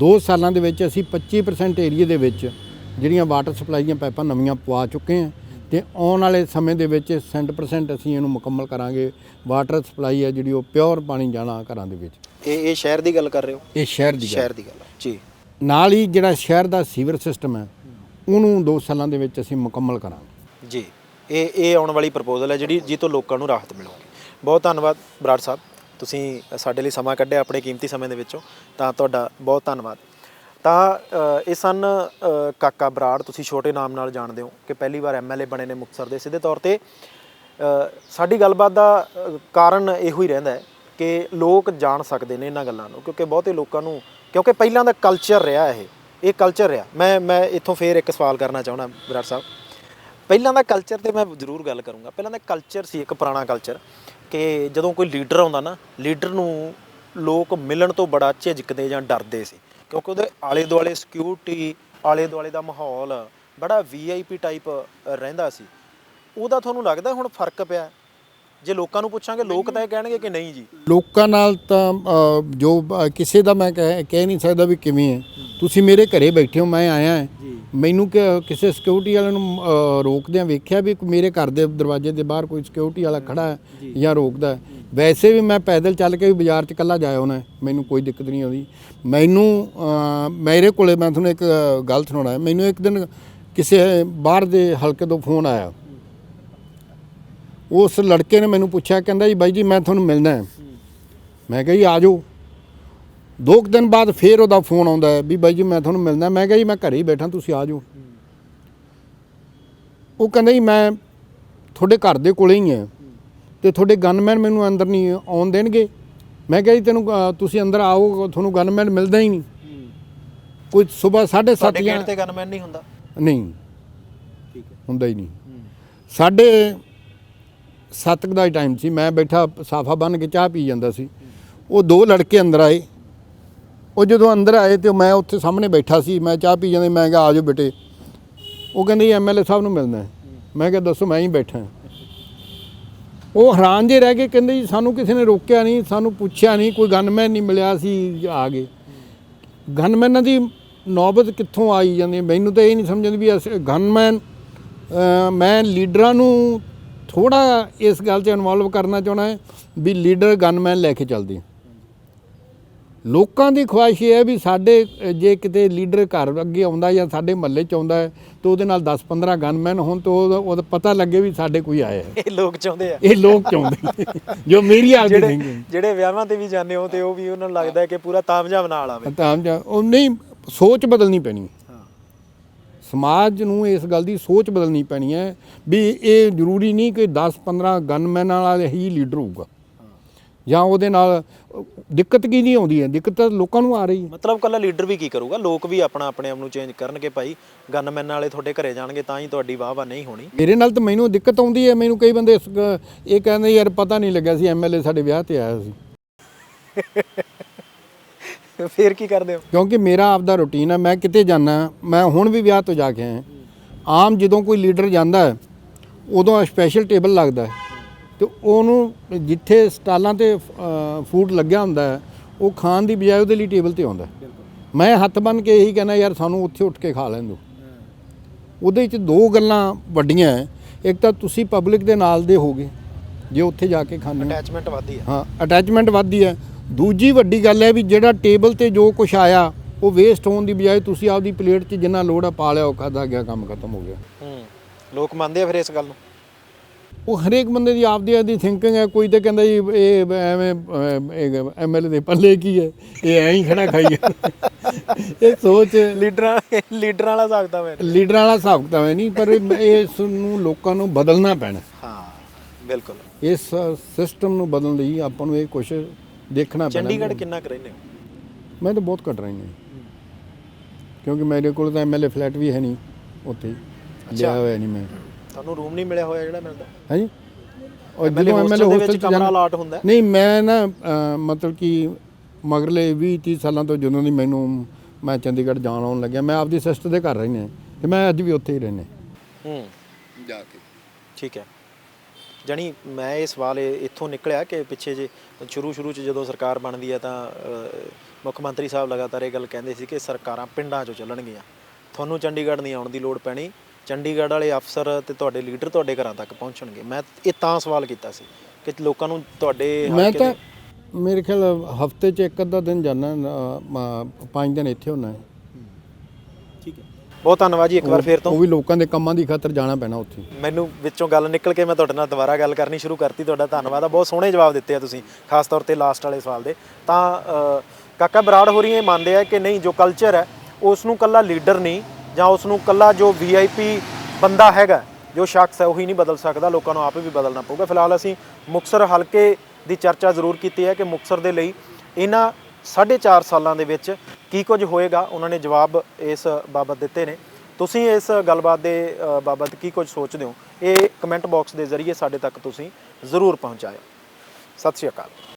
2 ਸਾਲਾਂ ਦੇ ਵਿੱਚ ਅਸੀਂ 25% ਏਰੀਆ ਦੇ ਵਿੱਚ ਜਿਹੜੀਆਂ ਵਾਟਰ ਸਪਲਾਈ ਦੀਆਂ ਪਾਈਪਾਂ ਨਵੀਆਂ ਪਵਾ ਚੁੱਕੇ ਹਾਂ ਤੇ ਆਉਣ ਵਾਲੇ ਸਮੇਂ ਦੇ ਵਿੱਚ 100% ਅਸੀਂ ਇਹਨੂੰ ਮੁਕੰਮਲ ਕਰਾਂਗੇ। ਵਾਟਰ ਸਪਲਾਈ ਹੈ ਜਿਹੜੀ ਉਹ ਪਿਓਰ ਪਾਣੀ ਜਾਣਾ ਘਰਾਂ ਦੇ ਵਿੱਚ। ਇਹ ਇਹ ਸ਼ਹਿਰ ਦੀ ਗੱਲ ਕਰ ਰਹੇ ਹੋ? ਇਹ ਸ਼ਹਿਰ ਦੀ ਸ਼ਹਿਰ ਦੀ ਗੱਲ। ਜੀ। ਨਾਲ ਹੀ ਜਿਹੜਾ ਸ਼ਹਿਰ ਦਾ ਸੀਵਰ ਸਿਸਟਮ ਹੈ ਉਹਨੂੰ 2 ਸਾਲਾਂ ਦੇ ਵਿੱਚ ਅਸੀਂ ਮੁਕੰਮਲ ਕਰਾਂਗੇ। ਜੀ ਇਹ ਇਹ ਆਉਣ ਵਾਲੀ ਪ੍ਰਪੋਜ਼ਲ ਹੈ ਜਿਹੜੀ ਜੀ ਤੋਂ ਲੋਕਾਂ ਨੂੰ ਰਾਹਤ ਮਿਲੂਗੀ। ਬਹੁਤ ਧੰਨਵਾਦ ਬਰਾੜ ਸਾਹਿਬ। ਤੁਸੀਂ ਸਾਡੇ ਲਈ ਸਮਾਂ ਕੱਢਿਆ ਆਪਣੇ ਕੀਮਤੀ ਸਮੇਂ ਦੇ ਵਿੱਚੋਂ, ਤਾਂ ਤੁਹਾਡਾ ਬਹੁਤ ਧੰਨਵਾਦ। ਤਾਂ ਇਹ ਸਨ ਕਾਕਾ ਬਰਾੜ, ਤੁਸੀਂ ਛੋਟੇ ਨਾਮ ਨਾਲ ਜਾਣਦੇ ਹੋ ਕਿ ਪਹਿਲੀ ਵਾਰ ਐਮਐਲਏ ਬਣੇ ਨੇ ਮੁਕਤਸਰ ਦੇ ਸਿੱਧੇ ਤੌਰ ਤੇ। ਸਾਡੀ ਗੱਲਬਾਤ ਦਾ ਕਾਰਨ ਇਹੋ ਹੀ ਰਹਿੰਦਾ ਹੈ ਕਿ ਲੋਕ ਜਾਣ ਸਕਦੇ ਨੇ ਇਹਨਾਂ ਗੱਲਾਂ ਨੂੰ, ਕਿਉਂਕਿ ਬਹੁਤੇ ਲੋਕਾਂ ਨੂੰ, ਕਿਉਂਕਿ ਪਹਿਲਾਂ ਦਾ ਕਲਚਰ ਰਿਹਾ ਇਹ ਇਹ ਕਲਚਰ ਰਿਹਾ। ਮੈਂ ਮੈਂ ਇੱਥੋਂ ਫੇਰ ਇੱਕ ਸਵਾਲ ਕਰਨਾ ਚਾਹੁੰਦਾ ਬਰਾੜ ਸਾਹਿਬ। ਪਹਿਲਾਂ ਦਾ ਕਲਚਰ ਤੇ ਮੈਂ ਜ਼ਰੂਰ ਗੱਲ ਕਰੂੰਗਾ। ਪਹਿਲਾਂ ਦਾ ਕਲਚਰ ਸੀ ਇੱਕ ਪੁਰਾਣਾ ਕਲਚਰ ਕਿ ਜਦੋਂ ਕੋਈ ਲੀਡਰ ਆਉਂਦਾ ਨਾ, ਲੀਡਰ ਨੂੰ ਲੋਕ ਮਿਲਣ ਤੋਂ ਬੜਾ ਝਿਜਕਦੇ ਜਾਂ ਡਰਦੇ ਸੀ। ਕਿਉਂਕਿ ਉਹਦੇ ਆਲੇ ਦੁਆਲੇ ਸਿਕਿਉਰਿਟੀ ਆਲੇ ਦੁਆਲੇ ਦਾ ਮਾਹੌਲ ਬੜਾ ਵੀਆਈਪੀ ਟਾਈਪ ਰਹਿੰਦਾ ਸੀ। ਉਹਦਾ ਤੁਹਾਨੂੰ ਲੱਗਦਾ ਹੁਣ ਫ਼ਰਕ ਪਿਆ? ਜੇ ਲੋਕਾਂ ਨੂੰ ਪੁੱਛਾਂਗੇ ਲੋਕ ਤਾਂ ਇਹ ਕਹਿਣਗੇ ਕਿ ਨਹੀਂ ਜੀ। ਲੋਕਾਂ ਨਾਲ ਤਾਂ ਅ, ਜੋ ਅ, ਕਿਸੇ ਦਾ ਮੈਂ ਕਹਿ ਕਹਿ ਨਹੀਂ ਸਕਦਾ ਵੀ ਕਿਵੇਂ ਹੈ। ਤੁਸੀਂ ਮੇਰੇ ਘਰੇ ਬੈਠੇ ਹੋ ਮੈਂ ਆਇਆ ਹਾਂ। ਮੈਨੂੰ ਕਿ ਕਿਸੇ ਸਿਕਿਉਰਿਟੀ ਵਾਲੇ ਨੂੰ ਅ, ਰੋਕਦਿਆਂ ਵੇਖਿਆ ਵੀ ਕੋਈ ਮੇਰੇ ਘਰ ਦੇ ਦਰਵਾਜ਼ੇ ਦੇ ਬਾਹਰ ਕੋਈ ਸਿਕਿਉਰਿਟੀ ਵਾਲਾ ਖੜਾ ਹੈ ਜਾਂ। ਰੋਕਦਾ ਹੈ। ਵੈਸੇ ਵੀ ਮੈਂ ਪੈਦਲ ਚੱਲ ਕੇ ਵੀ ਬਾਜ਼ਾਰ 'ਚ ਇਕੱਲਾ ਜਾਇਆ ਹੋਣਾ ਮੈਨੂੰ ਕੋਈ ਦਿੱਕਤ ਨਹੀਂ ਆਉਂਦੀ। ਮੈਨੂੰ ਅ, ਮੇਰੇ ਕੋਲੇ ਮੈਂ ਤੁਹਾਨੂੰ ਇੱਕ ਗੱਲ ਸੁਣਾਉਣਾ ਹੈ। ਮੈਨੂੰ ਇੱਕ ਦਿਨ ਕਿਸੇ ਬਾਹਰ ਦੇ ਹਲਕੇ ਤੋਂ ਫੋਨ ਆਇਆ। ਉਸ ਲੜਕੇ ਨੇ ਮੈਨੂੰ ਪੁੱਛਿਆ ਕਹਿੰਦਾ ਜੀ ਬਾਈ ਜੀ ਮੈਂ ਤੁਹਾਨੂੰ ਮਿਲਣਾ ਹੈ। ਮੈਂ ਕਿਹਾ ਜੀ ਆ ਜਾਓ। ਦੋ ਕੁ ਦਿਨ ਬਾਅਦ ਫੇਰ ਉਹਦਾ ਫੋਨ ਆਉਂਦਾ ਹੈ ਵੀ ਬਾਈ ਜੀ ਮੈਂ ਤੁਹਾਨੂੰ ਮਿਲਣਾ ਮੈਂ ਕਿਹਾ ਜੀ ਮੈਂ ਘਰੇ ਹੀ ਬੈਠਾ ਤੁਸੀਂ ਆ ਜਾਓ। ਉਹ ਕਹਿੰਦਾ ਜੀ ਮੈਂ ਤੁਹਾਡੇ ਘਰ ਦੇ ਕੋਲੇ ਹੀ ਹਾਂ ਤੇ ਤੁਹਾਡੇ ਗਨਮੈਨ ਮੈਨੂੰ ਅੰਦਰ ਨਹੀਂ ਆਉਣ ਦੇਣਗੇ। ਮੈਂ ਕਿਹਾ ਜੀ ਤੈਨੂੰ ਤੁਸੀਂ ਅੰਦਰ ਆਓ ਤੁਹਾਨੂੰ ਗਨਮੈਨ ਮਿਲਦਾ ਹੀ ਨਹੀਂ। ਕੋਈ ਸਵੇਰ 7:30 ਸਾਡੇ ਜਾਂ ਗੇਟ ਤੇ ਗਨਮੈਨ ਨਹੀਂ ਹੁੰਦਾ। ਨਹੀਂ। ਠੀਕ ਹੈ। ਹੁੰਦਾ ਹੀ ਨਹੀਂ। ਸਾਡੇ ਸੱਤ ਦਾ ਹੀ ਟਾਈਮ ਸੀ, ਮੈਂ ਬੈਠਾ, ਸਾਫਾ ਬੰਨ ਕੇ ਚਾਹ ਪੀ ਜਾਂਦਾ ਸੀ। ਉਹ ਦੋ ਲੜਕੇ ਅੰਦਰ ਆਏ। ਉਹ ਜਦੋਂ ਅੰਦਰ ਆਏ ਤੇ ਮੈਂ ਉੱਥੇ ਸਾਹਮਣੇ ਬੈਠਾ ਸੀ, ਮੈਂ ਚਾਹ ਪੀ ਜਾਂਦੇ, ਮੈਂ ਕਿਹਾ, ਆ ਜਾਓ ਬੇਟੇ। ਉਹ ਕਹਿੰਦੇ ਐਮਐਲਏ ਸਾਹਿਬ ਨੂੰ ਮਿਲਣਾ ਹੈ। ਮੈਂ ਕਿਹਾ, ਦੱਸੋ, ਮੈਂ ਹੀ ਬੈਠਾ ਉਹ ਹੈਰਾਨ ਜੇ ਰਹਿ ਕੇ ਕਹਿੰਦੇ ਜੀ, ਸਾਨੂੰ ਕਿਸੇ ਨੇ ਰੋਕਿਆ ਨਹੀਂ, ਸਾਨੂੰ ਪੁੱਛਿਆ ਨਹੀਂ, ਕੋਈ ਗਨਮੈਨ ਨਹੀਂ ਮਿਲਿਆ ਸੀ ਆ ਗਏ। ਗਨਮੈਨਾਂ ਦੀ ਨੌਬਤ ਕਿੱਥੋਂ ਆਈ ਜਾਂਦੀ ਮੈਨੂੰ ਤਾਂ ਇਹ ਨਹੀਂ ਸਮਝ ਆਉਂਦੀ ਵੀ ਅਸੀਂ ਗਨਮੈਨ ਮੈਂ ਲੀਡਰਾਂ ਨੂੰ ਥੋੜਾ ਇਸ ਗੱਲ 'ਚ ਇਨਵੋਲਵ ਕਰਨਾ ਚਾਹਣਾ ਹੈ ਵੀ ਲੀਡਰ ਗਨਮੈਨ ਲੈ ਕੇ ਚੱਲਦੇ। ਲੋਕਾਂ ਦੀ ਖੁਆਇਸ਼ ਇਹ ਹੈ ਵੀ ਸਾਡੇ ਜੇ ਕਿਤੇ ਲੀਡਰ ਘਰ ਅੱਗੇ ਆਉਂਦਾ ਜਾਂ ਸਾਡੇ ਮਹੱਲੇ ਚ ਆਉਂਦਾ ਹੈ ਤਾਂ ਉਹਦੇ ਨਾਲ 10-15 ਗਨਮੈਨ ਹੋਣ ਤਾਂ ਉਹਦਾ ਪਤਾ ਲੱਗੇ ਵੀ ਸਾਡੇ ਕੋਈ ਆਇਆ ਹੈ। ਇਹ ਲੋਕ ਚਾਹੁੰਦੇ ਆ। ਇਹ ਲੋਕ ਚਾਹੁੰਦੇ ਜੋ ਮੇਰੀ ਆਪਦੀ ਜਿਹੜੇ ਥਿੰਕਿੰਗ ਜਿਹੜੇ ਵਿਆਹਾਂ ਤੇ ਵੀ ਜਾਂਦੇ ਹੋ ਤੇ ਉਹ ਵੀ ਉਹਨਾਂ ਨੂੰ ਲੱਗਦਾ ਹੈ ਕਿ ਪੂਰਾ ਤਾਮਝਾਮ ਨਾਲ ਆਵੇ। ਤਾਂ ਜਾਂ ਉਹ ਨਹੀਂ ਸੋਚ ਬਦਲਣੀ ਪੈਣੀ ਸਮਾਜ ਨੂੰ ਇਸ ਗੱਲ ਦੀ ਸੋਚ ਬਦਲਣੀ ਪੈਣੀ ਹੈ ਵੀ ਇਹ ਜ਼ਰੂਰੀ ਨਹੀਂ ਕਿ 10-15 ਗਨਮੈਨਾਂ ਵਾਲਾ ਹੀ ਲੀਡਰ ਹੋਊਗਾ। ਜਾਂ ਉਹਦੇ ਨਾਲ ਦਿੱਕਤ ਕੀ ਨਹੀਂ ਆਉਂਦੀ ਹੈ? ਦਿੱਕਤ ਤਾਂ ਲੋਕਾਂ ਨੂੰ ਆ ਰਹੀ ਹੈ। ਮਤਲਬ ਕੱਲਾ ਲੀਡਰ ਵੀ ਕੀ ਕਰੂਗਾ? ਲੋਕ ਵੀ ਆਪਣਾ ਆਪਣੇ ਆਪ ਨੂੰ ਚੇਂਜ ਕਰਨਗੇ ਭਾਈ। ਗਨਮੈਨ ਵਾਲੇ ਤੁਹਾਡੇ ਘਰੇ ਜਾਣਗੇ ਤਾਂ ਹੀ ਤੁਹਾਡੀ ਵਾਹ ਵਾਹ ਨਹੀਂ ਹੋਣੀ। ਮੇਰੇ ਨਾਲ ਤਾਂ ਮੈਨੂੰ ਦਿੱਕਤ ਆਉਂਦੀ ਹੈ। ਮੈਨੂੰ ਕਈ ਬੰਦੇ ਇਹ ਕਹਿੰਦੇ ਯਾਰ ਪਤਾ ਨਹੀਂ ਲੱਗਿਆ ਸੀ ਐਮਐਲਏ ਸਾਡੇ ਵਿਆਹ ਤੇ ਆਇਆ ਸੀ। ਫੇਰ ਕੀ ਕਰਦੇ ਹੋ? ਕਿਉਂਕਿ ਮੇਰਾ ਆਪਦਾ ਰੁਟੀਨ ਹੈ ਮੈਂ ਕਿਤੇ ਜਾਣਾ ਮੈਂ ਹੁਣ ਵੀ ਵਿਆਹ ਤੋਂ ਜਾ ਕੇ ਆਇਆ। ਆਮ ਜਦੋਂ ਕੋਈ ਲੀਡਰ ਜਾਂਦਾ ਹੈ ਉਦੋਂ ਸਪੈਸ਼ਲ ਟੇਬਲ ਲੱਗਦਾ ਹੈ। ਤੇ ਉਹਨੂੰ ਜਿੱਥੇ ਸਟਾਲਾਂ ਤੇ ਫੂਡ ਲੱਗਿਆ ਹੁੰਦਾ ਹੈ ਉਹ ਖਾਣ ਦੀ ਬਜਾਏ ਉਹਦੇ ਲਈ ਟੇਬਲ ਤੇ ਆਉਂਦਾ ਹੈ। ਮੈਂ ਹੱਥ ਬੰਨ ਕੇ ਇਹੀ ਕਹਿੰਦਾ ਯਾਰ ਸਾਨੂੰ ਉੱਥੇ ਉੱਠ ਕੇ ਖਾ ਲੈਣ ਦਿਓ। ਉਹਦੇ ਵਿੱਚ ਦੋ ਗੱਲਾਂ ਵੱਡੀਆਂ ਹੈ। ਇੱਕ ਤਾਂ ਤੁਸੀਂ ਪਬਲਿਕ ਦੇ ਨਾਲ ਦੇ ਹੋਗੇ ਜੇ ਉੱਥੇ ਜਾ ਕੇ ਖਾਂਦੇ ਹੋ। ਅਟੈਚਮੈਂਟ ਵਧਦੀ ਹੈ। ਹਾਂ ਅਟੈਚਮੈਂਟ ਵੱਧਦੀ ਹੈ। ਦੂਜੀ ਵੱਡੀ ਗੱਲ ਹੈ ਵੀ ਜਿਹੜਾ ਟੇਬਲ ਤੇ ਜੋ ਕੁਝ ਆਇਆ ਉਹ ਵੇਸਟ ਹੋਣ ਦੀ ਬਜਾਏ ਤੁਸੀਂ ਆਪਦੀ ਪਲੇਟ 'ਚ ਜਿੰਨਾ ਲੋੜ ਆ ਪਾ ਲਿਆ ਉਹ ਖਾਧਾ ਗਿਆ ਕੰਮ ਖਤਮ ਹੋ ਗਿਆ। ਹੂੰ ਲੋਕ ਮੰਨਦੇ ਆ ਫਿਰ ਇਸ ਗੱਲ ਨੂੰ? ਉਹ ਹਰੇਕ ਬੰਦੇ ਦੀ ਆਪਦੀ ਆਪਦੀ ਥਿੰਕਿੰਗ ਹੈ ਕੋਈ ਤਾਂ ਕਹਿੰਦਾ ਜੀ ਇਹ ਐਵੇਂ ਐਮਐਲਏ ਦੇ ਪੱਲੇ ਕੀ ਹੈ? ਇਹ ਐਂ ਹੀ ਖੜਾ ਖਾਈ। ਇਹ ਸੋਚ ਲੀਡਰਾਂ ਲੀਡਰਾਂ ਵਾਲਾ ਹਿਸਾਬ ਤਾਂ ਮੈਂ ਲੀਡਰਾਂ ਵਾਲਾ ਕਿਤਾਬ ਹੈ ਨਹੀਂ ਪਰ ਇਹ- ਇਸ ਨੂੰ ਲੋਕਾਂ ਨੂੰ ਬਦਲਣਾ ਪੈਣਾ। ਹਾਂ ਬਿਲਕੁਲ। ਇਸ ਸਿਸਟਮ ਨੂੰ ਬਦਲਣ ਲਈ ਆਪਾਂ ਨੂੰ ਇਹ ਕੁਝ ਦੇਖਣਾ ਪੈਣਾ ਚੰਡੀਗੜ੍ਹ ਕਿੰਨਾ ਕੁ ਰਹਿੰਦੇ ਹੋ? ਮੈਂ ਤਾਂ ਬਹੁਤ ਘੱਟ ਰਹੀ ਹਾਂ। ਕਿਉਂਕਿ ਮੇਰੇ ਕੋਲ ਤਾਂ ਐਮਐਲਏ ਫਲੈਟ ਵੀ ਹੈ ਨਹੀਂ ਉੱਥੇ। ਲਿਆ ਹੋਇਆ ਨਹੀਂ ਮੈਂ। ਤੁਹਾਨੂੰ ਰੂਮ ਨਹੀਂ ਮਿਲਿਆ ਹੋਇਆ ਜਿਹੜਾ ਮਿਲਦਾ? ਹੈ ਜੀ? ਔਰ ਜਦੋਂ ਐਮਐਲਏ ਹੋਸਟਲ ਚ ਕਮਰਾ ਜਾਣਾ ਅਲਾਟ ਹੁੰਦਾ? ਨਹੀਂ ਮੈਂ ਨਾ ਮਤਲਬ ਕਿ ਮਗਰਲੇ 20 30 ਸਾਲਾਂ ਤੋਂ ਜਦੋਂ ਦੀ ਮੈਨੂੰ ਮੈਂ ਚੰਡੀਗੜ੍ਹ ਜਾਣ ਆਉਣ ਲੱਗਿਆ ਮੈਂ ਆਪਦੀ ਸਿਸਟਰ ਦੇ ਘਰ ਰਹਿੰਦੇ ਤੇ ਮੈਂ ਅੱਜ ਵੀ ਉੱਥੇ ਹੀ ਰਹਿੰਦੇ ਹੂੰ। ਜਾ ਕੇ। ਠੀਕ ਹੈ। ਜਾਣੀ ਮੈਂ ਇਹ ਸਵਾਲ ਇੱਥੋਂ ਨਿਕਲਿਆ ਕਿ ਪਿੱਛੇ ਜੇ ਸ਼ੁਰੂ ਸ਼ੁਰੂ ਚ ਜਦੋਂ ਸਰਕਾਰ ਬਣਦੀ ਹੈ ਤਾਂ ਮੁੱਖ ਮੰਤਰੀ ਸਾਹਿਬ ਲਗਾਤਾਰ ਇਹ ਗੱਲ ਕਹਿੰਦੇ ਸੀ ਕਿ ਸਰਕਾਰਾਂ ਪਿੰਡਾਂ 'ਚੋਂ ਚੱਲਣਗੀਆਂ। ਤੁਹਾਨੂੰ ਚੰਡੀਗੜ੍ਹ ਨਹੀਂ ਆਉਣ ਦੀ ਲੋੜ ਪੈਣੀ। ਚੰਡੀਗੜ੍ਹ ਵਾਲੇ ਅਫਸਰ ਤੇ ਤੁਹਾਡੇ ਲੀਡਰ ਤੁਹਾਡੇ ਘਰਾਂ ਤੱਕ ਪਹੁੰਚਣਗੇ। ਮੈਂ ਇਹ ਤਾਂ ਸਵਾਲ ਕੀਤਾ ਸੀ ਕਿ ਲੋਕਾਂ ਨੂੰ ਤੁਹਾਡੇ ਮੈਂ ਤਾਂ ਮੇਰੇ ਖਿਆਲ ਹਫ਼ਤੇ 'ਚ ਇੱਕ ਅੱਧਾ ਦਿਨ ਜਾਣਾ ਪੰਜ ਦਿਨ ਇੱਥੇ ਹੁੰਨਾ ਹੈ। ਬਹੁਤ ਧੰਨਵਾਦ ਜੀ ਇੱਕ ਵਾਰ ਫੇਰ ਤੋਂ। ਉਹ ਵੀ ਲੋਕਾਂ ਦੇ ਕੰਮਾਂ ਦੀ ਖਾਤਰ ਜਾਣਾ ਪੈਣਾ ਉੱਥੇ। ਮੈਨੂੰ ਵਿੱਚੋਂ ਗੱਲ ਨਿਕਲ ਕੇ ਮੈਂ ਤੁਹਾਡੇ ਨਾਲ ਦੁਬਾਰਾ ਗੱਲ ਕਰਨੀ ਸ਼ੁਰੂ ਕਰਤੀ ਤੁਹਾਡਾ ਧੰਨਵਾਦ ਆ। ਬਹੁਤ ਸੋਹਣੇ ਜਵਾਬ ਦਿੱਤੇ ਆ ਤੁਸੀਂ ਖਾਸ ਤੌਰ ਤੇ ਲਾਸਟ ਵਾਲੇ ਸਵਾਲ ਦੇ। ਤਾਂ ਕਾਕਾ ਬਰਾੜ ਹੋਰੀ ਇਹ ਮੰਨਦੇ ਆ ਕਿ ਨਹੀਂ ਜੋ ਕਲਚਰ ਹੈ ਉਸ ਨੂੰ ਕੱਲਾ ਲੀਡਰ ਨਹੀਂ ਜਾਂ ਉਸ ਨੂੰ ਕੱਲਾ ਜੋ ਵੀਆਈਪੀ ਬੰਦਾ ਹੈਗਾ ਜੋ ਸ਼ਖਸ ਹੈ ਉਹੀ ਨਹੀਂ ਬਦਲ ਸਕਦਾ ਲੋਕਾਂ ਨੂੰ ਆਪੇ ਵੀ ਬਦਲਣਾ ਪਊਗਾ। ਫਿਲਹਾਲ ਅਸੀਂ ਮੁਕਸਰ ਹਲਕੇ ਦੀ ਚਰਚਾ ਜ਼ਰੂਰ ਕੀਤੀ ਹੈ ਕਿ ਮੁਕਸਰ ਦੇ ਲਈ ਇਹਨਾਂ 4.5 ਸਾਲਾਂ ਦੇ ਵਿੱਚ ਕੀ ਕੁਝ ਹੋਏਗਾ? ਉਹਨਾਂ ਨੇ ਜਵਾਬ ਇਸ ਬਾਬਤ ਦਿੱਤੇ ਨੇ। ਤੁਸੀਂ ਇਸ ਗੱਲਬਾਤ ਦੇ ਬਾਬਤ ਕੀ ਕੁਝ ਸੋਚਦੇ ਹੋ? ਇਹ ਕਮੈਂਟ ਬਾਕਸ ਦੇ ਜ਼ਰੀਏ ਸਾਡੇ ਤੱਕ ਤੁਸੀਂ ਜ਼ਰੂਰ ਪਹੁੰਚਾਇਓ ਸਤਿ ਸ਼੍ਰੀ ਅਕਾਲ।